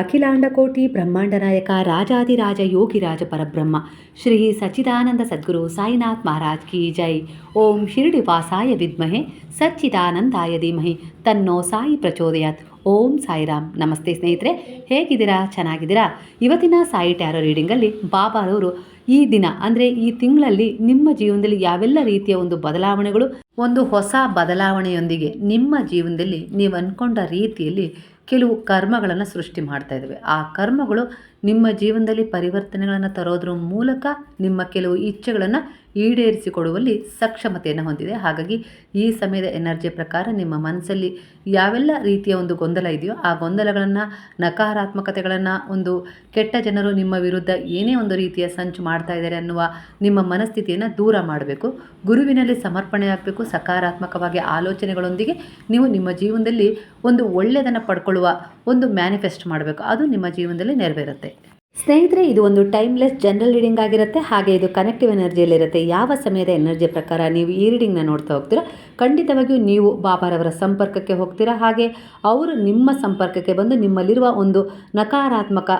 ಅಖಿಲಾಂಡಕೋಟಿ ಬ್ರಹ್ಮಾಂಡ ನಾಯಕ ರಾಜಾದಿರಾಜ ಯೋಗಿರಾಜ ಪರಬ್ರಹ್ಮ. ಶ್ರೀ ಸಚ್ಚಿದಾನಂದ ಸದ್ಗುರು ಸಾಯಿನಾಥ್ ಮಹಾರಾಜ್ ಕಿ ಜೈ. ಓಂ ಶಿರಡಿ ವಾಸಾಯ ವಿದ್ಮಹೆ ಸಚ್ಚಿದಾನಂದಾಯ ಧೀಮಹಿ ತನ್ನೋ ಸಾಯಿ ಪ್ರಚೋದಯಾತ್. ಓಂ ಸಾಯಿರಾಮ್. ನಮಸ್ತೆ ಸ್ನೇಹಿತರೆ, ಹೇಗಿದ್ದೀರಾ? ಚೆನ್ನಾಗಿದ್ದೀರಾ? ಇವತ್ತಿನ ಸಾಯಿ ಟ್ಯಾರೋ ರೀಡಿಂಗಲ್ಲಿ ಬಾಬಾರವರು ಈ ದಿನ, ಅಂದರೆ ಈ ತಿಂಗಳಲ್ಲಿ ನಿಮ್ಮ ಜೀವನದಲ್ಲಿ ಯಾವೆಲ್ಲ ರೀತಿಯ ಒಂದು ಬದಲಾವಣೆಗಳು, ಒಂದು ಹೊಸ ಬದಲಾವಣೆಯೊಂದಿಗೆ ನಿಮ್ಮ ಜೀವನದಲ್ಲಿ ನೀವು ಅಂದ್ಕೊಂಡ ರೀತಿಯಲ್ಲಿ ಕೆಲವು ಕರ್ಮಗಳನ್ನು ಸೃಷ್ಟಿ ಮಾಡ್ತಾ ಇದ್ದಾವೆ ಆ ಕರ್ಮಗಳು ನಿಮ್ಮ ಜೀವನದಲ್ಲಿ ಪರಿವರ್ತನೆಗಳನ್ನು ತರೋದ್ರ ಮೂಲಕ ನಿಮ್ಮ ಕೆಲವು ಇಚ್ಛೆಗಳನ್ನು ಈಡೇರಿಸಿಕೊಡುವಲ್ಲಿ ಸಕ್ಷಮತೆಯನ್ನು ಹೊಂದಿದೆ. ಹಾಗಾಗಿ ಈ ಸಮಯದ ಎನರ್ಜಿ ಪ್ರಕಾರ ನಿಮ್ಮ ಮನಸ್ಸಲ್ಲಿ ಯಾವೆಲ್ಲ ರೀತಿಯ ಒಂದು ಗೊಂದಲ ಇದೆಯೋ ಆ ಗೊಂದಲಗಳನ್ನು, ನಕಾರಾತ್ಮಕತೆಗಳನ್ನು ಒಂದು ಕೆಟ್ಟ ಜನರು ನಿಮ್ಮ ವಿರುದ್ಧ ಏನೇ ಒಂದು ರೀತಿಯ ಸಂಚು ಮಾಡ್ತಾ ಇದ್ದಾರೆ ಅನ್ನುವ ನಿಮ್ಮ ಮನಸ್ಥಿತಿಯನ್ನು ದೂರ ಮಾಡಬೇಕು. ಗುರುವಿನಲ್ಲಿ ಸಮರ್ಪಣೆ ಆಗಬೇಕು. ಸಕಾರಾತ್ಮಕವಾಗಿ ಆಲೋಚನೆಗಳೊಂದಿಗೆ ನೀವು ನಿಮ್ಮ ಜೀವನದಲ್ಲಿ ಒಂದು ಒಳ್ಳೆಯದನ್ನು ಪಡ್ಕೊಳ್ಳುವ ಒಂದು ಮ್ಯಾನಿಫೆಸ್ಟ್ ಮಾಡಬೇಕು. ಅದು ನಿಮ್ಮ ಜೀವನದಲ್ಲಿ ನೆರವೇರುತ್ತೆ. ಸ್ನೇಹಿತರೆ, ಇದು ಒಂದು ಟೈಮ್ಲೆಸ್ ಜನರಲ್ ರೀಡಿಂಗ್ ಆಗಿರುತ್ತೆ. ಹಾಗೆ ಇದು ಕನೆಕ್ಟಿವ್ ಎನರ್ಜಿಯಲ್ಲಿರುತ್ತೆ ಯಾವ ಸಮಯದ ಎನರ್ಜಿ ಪ್ರಕಾರ ನೀವು ಈ ರೀಡಿಂಗ್ನ ನೋಡ್ತಾ ಹೋಗ್ತೀರಾ? ಖಂಡಿತವಾಗಿಯೂ ನೀವು ಬಾಬಾರವರ ಸಂಪರ್ಕಕ್ಕೆ ಹೋಗ್ತೀರಾ? ಹಾಗೆ ಅವರು ನಿಮ್ಮ ಸಂಪರ್ಕಕ್ಕೆ ಬಂದು ನಿಮ್ಮಲ್ಲಿರುವ ಒಂದು ನಕಾರಾತ್ಮಕ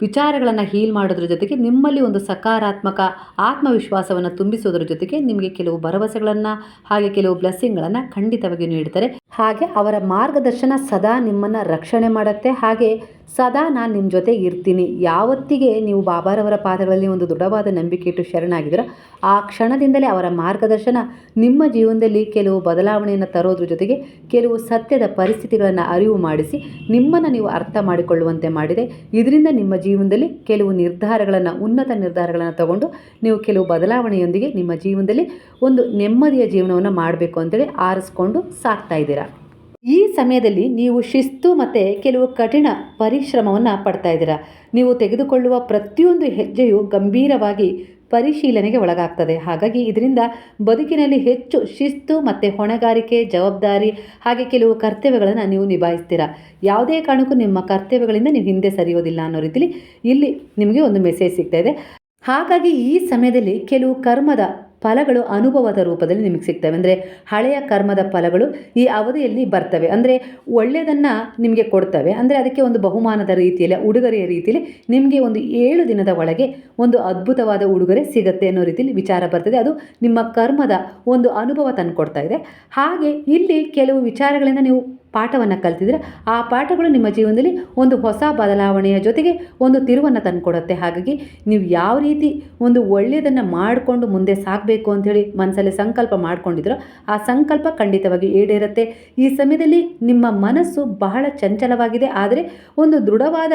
ವಿಚಾರಗಳನ್ನು ಹೀಲ್ ಮಾಡೋದ್ರ ಜೊತೆಗೆ ನಿಮ್ಮಲ್ಲಿ ಒಂದು ಸಕಾರಾತ್ಮಕ ಆತ್ಮವಿಶ್ವಾಸವನ್ನು ತುಂಬಿಸೋದ್ರ ಜೊತೆಗೆ ನಿಮಗೆ ಕೆಲವು ಭರವಸೆಗಳನ್ನು ಹಾಗೆ ಕೆಲವು ಬ್ಲೆಸ್ಸಿಂಗ್ಗಳನ್ನು ಖಂಡಿತವಾಗಿ ನೀಡ್ತಾರೆ. ಹಾಗೆ ಅವರ ಮಾರ್ಗದರ್ಶನ ಸದಾ ನಿಮ್ಮನ್ನು ರಕ್ಷಣೆ ಮಾಡುತ್ತೆ. ಹಾಗೆ ಸದಾ ನಾನು ನಿಮ್ಮ ಜೊತೆ ಇರ್ತೀನಿ. ಯಾವತ್ತಿಗೆ ನೀವು ಬಾಬಾರವರ ಪಾದಗಳಲ್ಲಿ ಒಂದು ದೃಢವಾದ ನಂಬಿಕೆ ಇಟ್ಟು ಶರಣಾಗಿದ್ದೀರೋ, ಆ ಕ್ಷಣದಿಂದಲೇ ಅವರ ಮಾರ್ಗದರ್ಶನ ನಿಮ್ಮ ಜೀವನದಲ್ಲಿ ಕೆಲವು ಬದಲಾವಣೆಯನ್ನು ತರೋದ್ರ ಜೊತೆಗೆ ಕೆಲವು ಸತ್ಯದ ಪರಿಸ್ಥಿತಿಗಳನ್ನು ಅರಿವು ಮಾಡಿಸಿ ನಿಮ್ಮನ್ನು ನೀವು ಅರ್ಥ ಮಾಡಿಕೊಳ್ಳುವಂತೆ ಮಾಡಿದೆ. ಇದರಿಂದ ನಿಮ್ಮ ಜೀವನದಲ್ಲಿ ಕೆಲವು ನಿರ್ಧಾರಗಳನ್ನು, ಉನ್ನತ ನಿರ್ಧಾರಗಳನ್ನು ತಗೊಂಡು ನೀವು ಕೆಲವು ಬದಲಾವಣೆಯೊಂದಿಗೆ ನಿಮ್ಮ ಜೀವನದಲ್ಲಿ ಒಂದು ನೆಮ್ಮದಿಯ ಜೀವನವನ್ನು ಮಾಡಬೇಕು ಅಂತೇಳಿ ಆರಿಸ್ಕೊಂಡು ಸಾಕ್ತಾ ಇದ್ದೀರಾ? ಈ ಸಮಯದಲ್ಲಿ ನೀವು ಶಿಸ್ತು ಮತ್ತು ಕೆಲವು ಕಠಿಣ ಪರಿಶ್ರಮವನ್ನು ಪಡ್ತಾ ಇದ್ದೀರಾ. ನೀವು ತೆಗೆದುಕೊಳ್ಳುವ ಪ್ರತಿಯೊಂದು ಹೆಜ್ಜೆಯು ಗಂಭೀರವಾಗಿ ಪರಿಶೀಲನೆಗೆ ಒಳಗಾಗ್ತದೆ. ಹಾಗಾಗಿ ಇದರಿಂದ ಬದುಕಿನಲ್ಲಿ ಹೆಚ್ಚು ಶಿಸ್ತು ಮತ್ತು ಹೊಣೆಗಾರಿಕೆ, ಜವಾಬ್ದಾರಿ ಹಾಗೆ ಕೆಲವು ಕರ್ತವ್ಯಗಳನ್ನು ನೀವು ನಿಭಾಯಿಸ್ತೀರಾ. ಯಾವುದೇ ಕಾರಣಕ್ಕೂ ನಿಮ್ಮ ಕರ್ತವ್ಯಗಳಿಂದ ನೀವು ಹಿಂದೆ ಸರಿಯೋದಿಲ್ಲ ಅನ್ನೋ ರೀತಿಲಿ ಇಲ್ಲಿ ನಿಮಗೆ ಒಂದು ಮೆಸೇಜ್ ಸಿಗ್ತಾ ಇದೆ. ಹಾಗಾಗಿ ಈ ಸಮಯದಲ್ಲಿ ಕೆಲವು ಕರ್ಮದ ಫಲಗಳು ಅನುಭವದ ರೂಪದಲ್ಲಿ ನಿಮಗೆ ಸಿಗ್ತವೆ. ಅಂದರೆ ಹಳೆಯ ಕರ್ಮದ ಫಲಗಳು ಈ ಅವಧಿಯಲ್ಲಿ ಬರ್ತವೆ. ಅಂದರೆ ಒಳ್ಳೆಯದನ್ನು ನಿಮಗೆ ಕೊಡ್ತವೆ. ಅಂದರೆ ಅದಕ್ಕೆ ಒಂದು ಬಹುಮಾನದ ರೀತಿಯಲ್ಲಿ, ಉಡುಗೊರೆಯ ರೀತಿಯಲ್ಲಿ ನಿಮಗೆ ಒಂದು ಏಳು ದಿನದ ಒಳಗೆ ಒಂದು ಅದ್ಭುತವಾದ ಉಡುಗೊರೆ ಸಿಗುತ್ತೆ ಅನ್ನೋ ರೀತಿಯಲ್ಲಿ ವಿಚಾರ ಬರ್ತದೆ. ಅದು ನಿಮ್ಮ ಕರ್ಮದ ಒಂದು ಅನುಭವ ತಂದುಕೊಡ್ತಾ ಇದೆ. ಹಾಗೆ ಇಲ್ಲಿ ಕೆಲವು ವಿಚಾರಗಳಿಂದ ನೀವು ಪಾಠವನ್ನು ಕಲ್ತಿದ್ರೆ ಆ ಪಾಠಗಳು ನಿಮ್ಮ ಜೀವನದಲ್ಲಿ ಒಂದು ಹೊಸ ಬದಲಾವಣೆಯ ಜೊತೆಗೆ ಒಂದು ತಿರುವನ್ನು ತಂದುಕೊಡುತ್ತೆ. ಹಾಗಾಗಿ ನೀವು ಯಾವ ರೀತಿ ಒಂದು ಒಳ್ಳೆಯದನ್ನು ಮಾಡಿಕೊಂಡು ಮುಂದೆ ಸಾಗಬೇಕು ಅಂಥೇಳಿ ಮನಸ್ಸಲ್ಲಿ ಸಂಕಲ್ಪ ಮಾಡ್ಕೊಂಡಿದ್ರೋ ಆ ಸಂಕಲ್ಪ ಖಂಡಿತವಾಗಿ ಈಡೇರುತ್ತೆ. ಈ ಸಮಯದಲ್ಲಿ ನಿಮ್ಮ ಮನಸ್ಸು ಬಹಳ ಚಂಚಲವಾಗಿದೆ. ಆದರೆ ಒಂದು ದೃಢವಾದ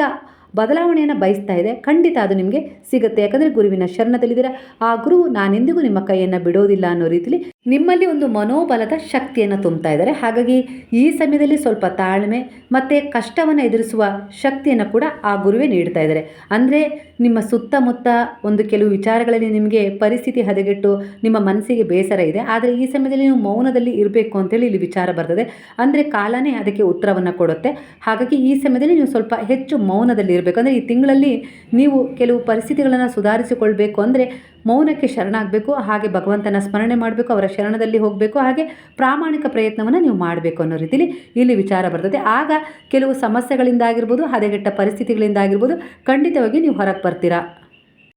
ಬದಲಾವಣೆಯನ್ನು ಬಯಸ್ತಾ ಇದೆ, ಖಂಡಿತ ಅದು ನಿಮಗೆ ಸಿಗುತ್ತೆ. ಯಾಕಂದರೆ ಗುರುವಿನ ಶರಣದಲ್ಲಿದ್ದೀರಾ? ಆ ಗುರು ನಾನೆಂದಿಗೂ ನಿಮ್ಮ ಕೈಯನ್ನು ಬಿಡೋದಿಲ್ಲ ಅನ್ನೋ ರೀತಿಲಿ ನಿಮ್ಮಲ್ಲಿ ಒಂದು ಮನೋಬಲದ ಶಕ್ತಿಯನ್ನು ತುಂಬ್ತಾ ಇದ್ದಾರೆ. ಹಾಗಾಗಿ ಈ ಸಮಯದಲ್ಲಿ ಸ್ವಲ್ಪ ತಾಳ್ಮೆ ಮತ್ತು ಕಷ್ಟವನ್ನು ಎದುರಿಸುವ ಶಕ್ತಿಯನ್ನು ಕೂಡ ಆ ಗುರುವೇ ನೀಡ್ತಾ ಇದ್ದಾರೆ. ಅಂದರೆ ನಿಮ್ಮ ಸುತ್ತಮುತ್ತ ಒಂದು ಕೆಲವು ವಿಚಾರಗಳಲ್ಲಿ ನಿಮಗೆ ಪರಿಸ್ಥಿತಿ ಹದಗೆಟ್ಟು ನಿಮ್ಮ ಮನಸ್ಸಿಗೆ ಬೇಸರ ಇದೆ. ಆದರೆ ಈ ಸಮಯದಲ್ಲಿ ನೀವು ಮೌನದಲ್ಲಿ ಇರಬೇಕು ಅಂತೇಳಿ ಇಲ್ಲಿ ವಿಚಾರ ಬರ್ತದೆ. ಅಂದರೆ ಕಾಲನೇ ಅದಕ್ಕೆ ಉತ್ತರವನ್ನು ಕೊಡುತ್ತೆ. ಹಾಗಾಗಿ ಈ ಸಮಯದಲ್ಲಿ ನೀವು ಸ್ವಲ್ಪ ಹೆಚ್ಚು ಮೌನದಲ್ಲಿ ಇರಬೇಕು ಅಂದರೆ ಈ ತಿಂಗಳಲ್ಲಿ ನೀವು ಕೆಲವು ಪರಿಸ್ಥಿತಿಗಳನ್ನು ಸುಧಾರಿಸಿಕೊಳ್ಬೇಕು. ಅಂದರೆ ಮೌನಕ್ಕೆ ಶರಣಾಗಬೇಕು, ಹಾಗೆ ಭಗವಂತನ ಸ್ಮರಣೆ ಮಾಡಬೇಕು, ಅವರ ಶರಣದಲ್ಲಿ ಹೋಗಬೇಕು, ಹಾಗೆ ಪ್ರಾಮಾಣಿಕ ಪ್ರಯತ್ನವನ್ನು ನೀವು ಮಾಡಬೇಕು ಅನ್ನೋ ರೀತಿಲಿ ಇಲ್ಲಿ ವಿಚಾರ ಬರ್ತದೆ. ಆಗ ಕೆಲವು ಸಮಸ್ಯೆಗಳಿಂದಾಗಿರ್ಬೋದು, ಹದಗೆಟ್ಟ ಪರಿಸ್ಥಿತಿಗಳಿಂದಾಗಿರ್ಬೋದು, ಖಂಡಿತವಾಗಿ ನೀವು ಹೊರಗೆ ಬರ್ತೀರಾ.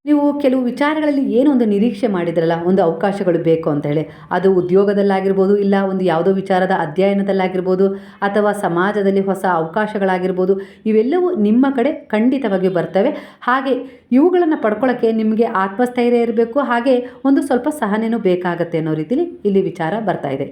ನೀವು ಕೆಲವು ವಿಚಾರಗಳಲ್ಲಿ ಏನೋ ಒಂದು ನಿರೀಕ್ಷೆ ಮಾಡಿದ್ರಲ್ಲ, ಒಂದು ಅವಕಾಶಗಳು ಬೇಕು ಅಂತ ಹೇಳಿ, ಅದು ಉದ್ಯೋಗದಲ್ಲಾಗಿರ್ಬೋದು, ಇಲ್ಲ ಒಂದು ಯಾವುದೋ ವಿಚಾರದ ಅಧ್ಯಯನದಲ್ಲಾಗಿರ್ಬೋದು, ಅಥವಾ ಸಮಾಜದಲ್ಲಿ ಹೊಸ ಅವಕಾಶಗಳಾಗಿರ್ಬೋದು, ಇವೆಲ್ಲವೂ ನಿಮ್ಮ ಕಡೆ ಖಂಡಿತವಾಗಿ ಬರ್ತವೆ. ಹಾಗೆ ಇವುಗಳನ್ನು ಪಡ್ಕೊಳ್ಳೋಕ್ಕೆ ನಿಮಗೆ ಆತ್ಮಸ್ಥೈರ್ಯ ಇರಬೇಕು, ಹಾಗೆ ಒಂದು ಸ್ವಲ್ಪ ಸಹನೆಯೂ ಬೇಕಾಗತ್ತೆ ಅನ್ನೋ ರೀತಿಲಿ ಇಲ್ಲಿ ವಿಚಾರ ಬರ್ತಾ ಇದೆ.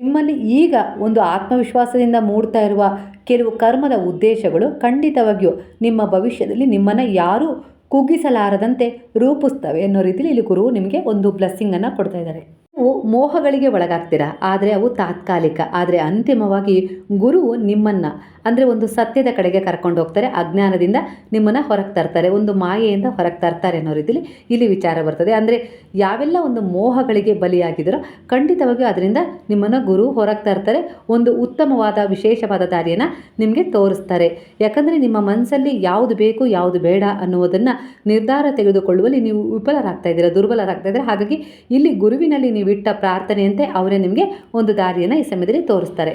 ನಿಮ್ಮಲ್ಲಿ ಈಗ ಒಂದು ಆತ್ಮವಿಶ್ವಾಸದಿಂದ ಮೂಡ್ತಾ ಇರುವ ಕೆಲವು ಕರ್ಮದ ಉದ್ದೇಶಗಳು ಖಂಡಿತವಾಗಿಯೂ ನಿಮ್ಮ ಭವಿಷ್ಯದಲ್ಲಿ ನಿಮ್ಮನ್ನು ಯಾರೂ ಕುಗ್ಗಿಸಲಾರದಂತೆ ರೂಪಿಸ್ತವೆ ಅನ್ನೋ ರೀತಿಯಲ್ಲಿ ಇಲ್ಲಿ ಗುರು ನಿಮಗೆ ಒಂದು ಬ್ಲೆಸ್ಸಿಂಗನ್ನು ಕೊಡ್ತಾ ಇದ್ದಾರೆ. ನೀವು ಮೋಹಗಳಿಗೆ ಒಳಗಾಗ್ತೀರಾ, ಆದರೆ ಅವು ತಾತ್ಕಾಲಿಕ, ಆದರೆ ಅಂತಿಮವಾಗಿ ಗುರು ನಿಮ್ಮನ್ನು ಅಂದರೆ ಒಂದು ಸತ್ಯದ ಕಡೆಗೆ ಕರ್ಕೊಂಡು ಹೋಗ್ತಾರೆ ಅಜ್ಞಾನದಿಂದ ನಿಮ್ಮನ್ನು ಹೊರಗೆ ತರ್ತಾರೆ, ಒಂದು ಮಾಯೆಯಿಂದ ಹೊರಗೆ ತರ್ತಾರೆ ಅನ್ನೋ ರೀತಿಲಿ ಇಲ್ಲಿ ವಿಚಾರ ಬರ್ತದೆ. ಅಂದರೆ ಯಾವೆಲ್ಲ ಒಂದು ಮೋಹಗಳಿಗೆ ಬಲಿಯಾಗಿದರೋ ಖಂಡಿತವಾಗಿಯೂ ಅದರಿಂದ ನಿಮ್ಮನ್ನು ಗುರು ಹೊರಗೆ ತರ್ತಾರೆ, ಒಂದು ಉತ್ತಮವಾದ ವಿಶೇಷವಾದ ದಾರಿಯನ್ನು ನಿಮಗೆ ತೋರಿಸ್ತಾರೆ. ಯಾಕಂದರೆ ನಿಮ್ಮ ಮನಸ್ಸಲ್ಲಿ ಯಾವುದು ಬೇಕು ಯಾವುದು ಬೇಡ ಅನ್ನುವುದನ್ನು ನಿರ್ಧಾರ ತೆಗೆದುಕೊಳ್ಳುವಲ್ಲಿ ನೀವು ವಿಫಲರಾಗ್ತಾ ಇದ್ದೀರಾ, ದುರ್ಬಲರಾಗ್ತಾ ಇದ್ದೀರಾ. ಹಾಗಾಗಿ ಇಲ್ಲಿ ಗುರುವಿನಲ್ಲಿ ನೀವು ಇಟ್ಟ ಪ್ರಾರ್ಥನೆಯಂತೆ ಅವರೇ ನಿಮಗೆ ಒಂದು ದಾರಿಯನ್ನು ಈ ಸಮಯದಲ್ಲಿ ತೋರಿಸ್ತಾರೆ.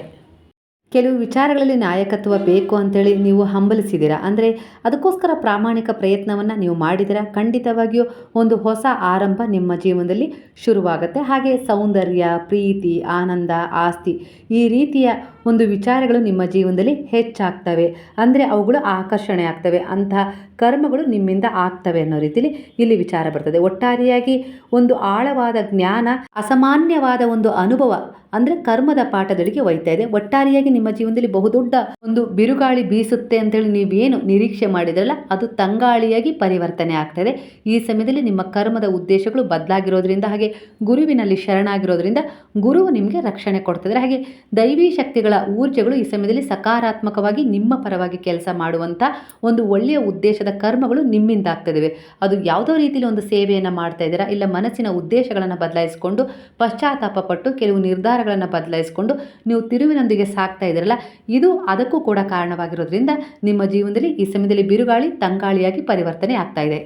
ಕೆಲವು ವಿಚಾರಗಳಲ್ಲಿ ನಾಯಕತ್ವ ಬೇಕು ಅಂತೇಳಿ ನೀವು ಹಂಬಲಿಸಿದ್ದೀರಾ? ಅಂದರೆ ಅದಕ್ಕೋಸ್ಕರ ಪ್ರಾಮಾಣಿಕ ಪ್ರಯತ್ನವನ್ನು ನೀವು ಮಾಡಿದ್ದೀರಾ? ಖಂಡಿತವಾಗಿಯೂ ಒಂದು ಹೊಸ ಆರಂಭ ನಿಮ್ಮ ಜೀವನದಲ್ಲಿ ಶುರುವಾಗುತ್ತೆ. ಹಾಗೆ ಸೌಂದರ್ಯ, ಪ್ರೀತಿ, ಆನಂದ, ಆಸ್ತಿ ಈ ರೀತಿಯ ಒಂದು ವಿಚಾರಗಳು ನಿಮ್ಮ ಜೀವನದಲ್ಲಿ ಹೆಚ್ಚಾಗ್ತವೆ. ಅಂದರೆ ಅವುಗಳು ಆಕರ್ಷಣೆ ಆಗ್ತವೆ. ಅಂತಹ ಕರ್ಮಗಳು ನಿಮ್ಮಿಂದ ಆಗ್ತವೆ ಅನ್ನೋ ರೀತಿಯಲ್ಲಿ ಇಲ್ಲಿ ವಿಚಾರ ಬರ್ತದೆ. ಒಟ್ಟಾರೆಯಾಗಿ ಒಂದು ಆಳವಾದ ಜ್ಞಾನ, ಅಸಾಮಾನ್ಯವಾದ ಒಂದು ಅನುಭವ ಅಂದರೆ ಕರ್ಮದ ಪಾಠದೊಳಗೆ ಒಯ್ತಾ ಇದೆ. ಒಟ್ಟಾರೆಯಾಗಿ ನಿಮ್ಮ ಜೀವನದಲ್ಲಿ ಬಹುದೊಡ್ಡ ಒಂದು ಬಿರುಗಾಳಿ ಬೀಸುತ್ತೆ ಅಂತೇಳಿ ನೀವೇನು ನಿರೀಕ್ಷೆ ಮಾಡಿದ್ರಲ್ಲ, ಅದು ತಂಗಾಳಿಯಾಗಿ ಪರಿವರ್ತನೆ ಆಗ್ತದೆ ಈ ಸಮಯದಲ್ಲಿ ನಿಮ್ಮ ಕರ್ಮದ ಉದ್ದೇಶಗಳು ಬದಲಾಗಿರೋದ್ರಿಂದ ಹಾಗೆ ಗುರುವಿನಲ್ಲಿ ಶರಣಾಗಿರೋದ್ರಿಂದ ಗುರುವು ನಿಮಗೆ ರಕ್ಷಣೆ ಕೊಡ್ತಿದ್ದಾರೆ ಹಾಗೆ ದೈವಿ ಶಕ್ತಿಗಳ ಊರ್ಜೆಗಳು ಈ ಸಮಯದಲ್ಲಿ ಸಕಾರಾತ್ಮಕವಾಗಿ ನಿಮ್ಮ ಪರವಾಗಿ ಕೆಲಸ ಮಾಡುವಂಥ ಒಂದು ಒಳ್ಳೆಯ ಉದ್ದೇಶದ ಕರ್ಮಗಳು ನಿಮ್ಮಿಂದ ಆಗ್ತದೆ ಅದು ಯಾವುದೋ ರೀತಿಯಲ್ಲಿ ಒಂದು ಸೇವೆಯನ್ನು ಮಾಡ್ತಾ ಇದ್ದೀರಾ, ಇಲ್ಲ ಮನಸ್ಸಿನ ಉದ್ದೇಶಗಳನ್ನು ಬದಲಾಯಿಸಿಕೊಂಡು ಪಶ್ಚಾತ್ತಾಪ ಪಟ್ಟು ಕೆಲವು ನಿರ್ಧಾರಗಳನ್ನು ಬದಲಾಯಿಸಿಕೊಂಡು ನೀವು ತಿರುವಿನೊಂದಿಗೆ ಸಾಕ್ತಾ ಇದ್ದೀರಲ್ಲ, ಇದು ಅದಕ್ಕೂ ಕೂಡ ಕಾರಣವಾಗಿರೋದ್ರಿಂದ ನಿಮ್ಮ ಜೀವನದಲ್ಲಿ ಈ ಸಮಯದಲ್ಲಿ ಬಿರುಗಾಳಿ, ತಂಗಾಳಿಯಾಗಿ ಪರಿವರ್ತನೆ ಆಗ್ತಾ ಇದೆ.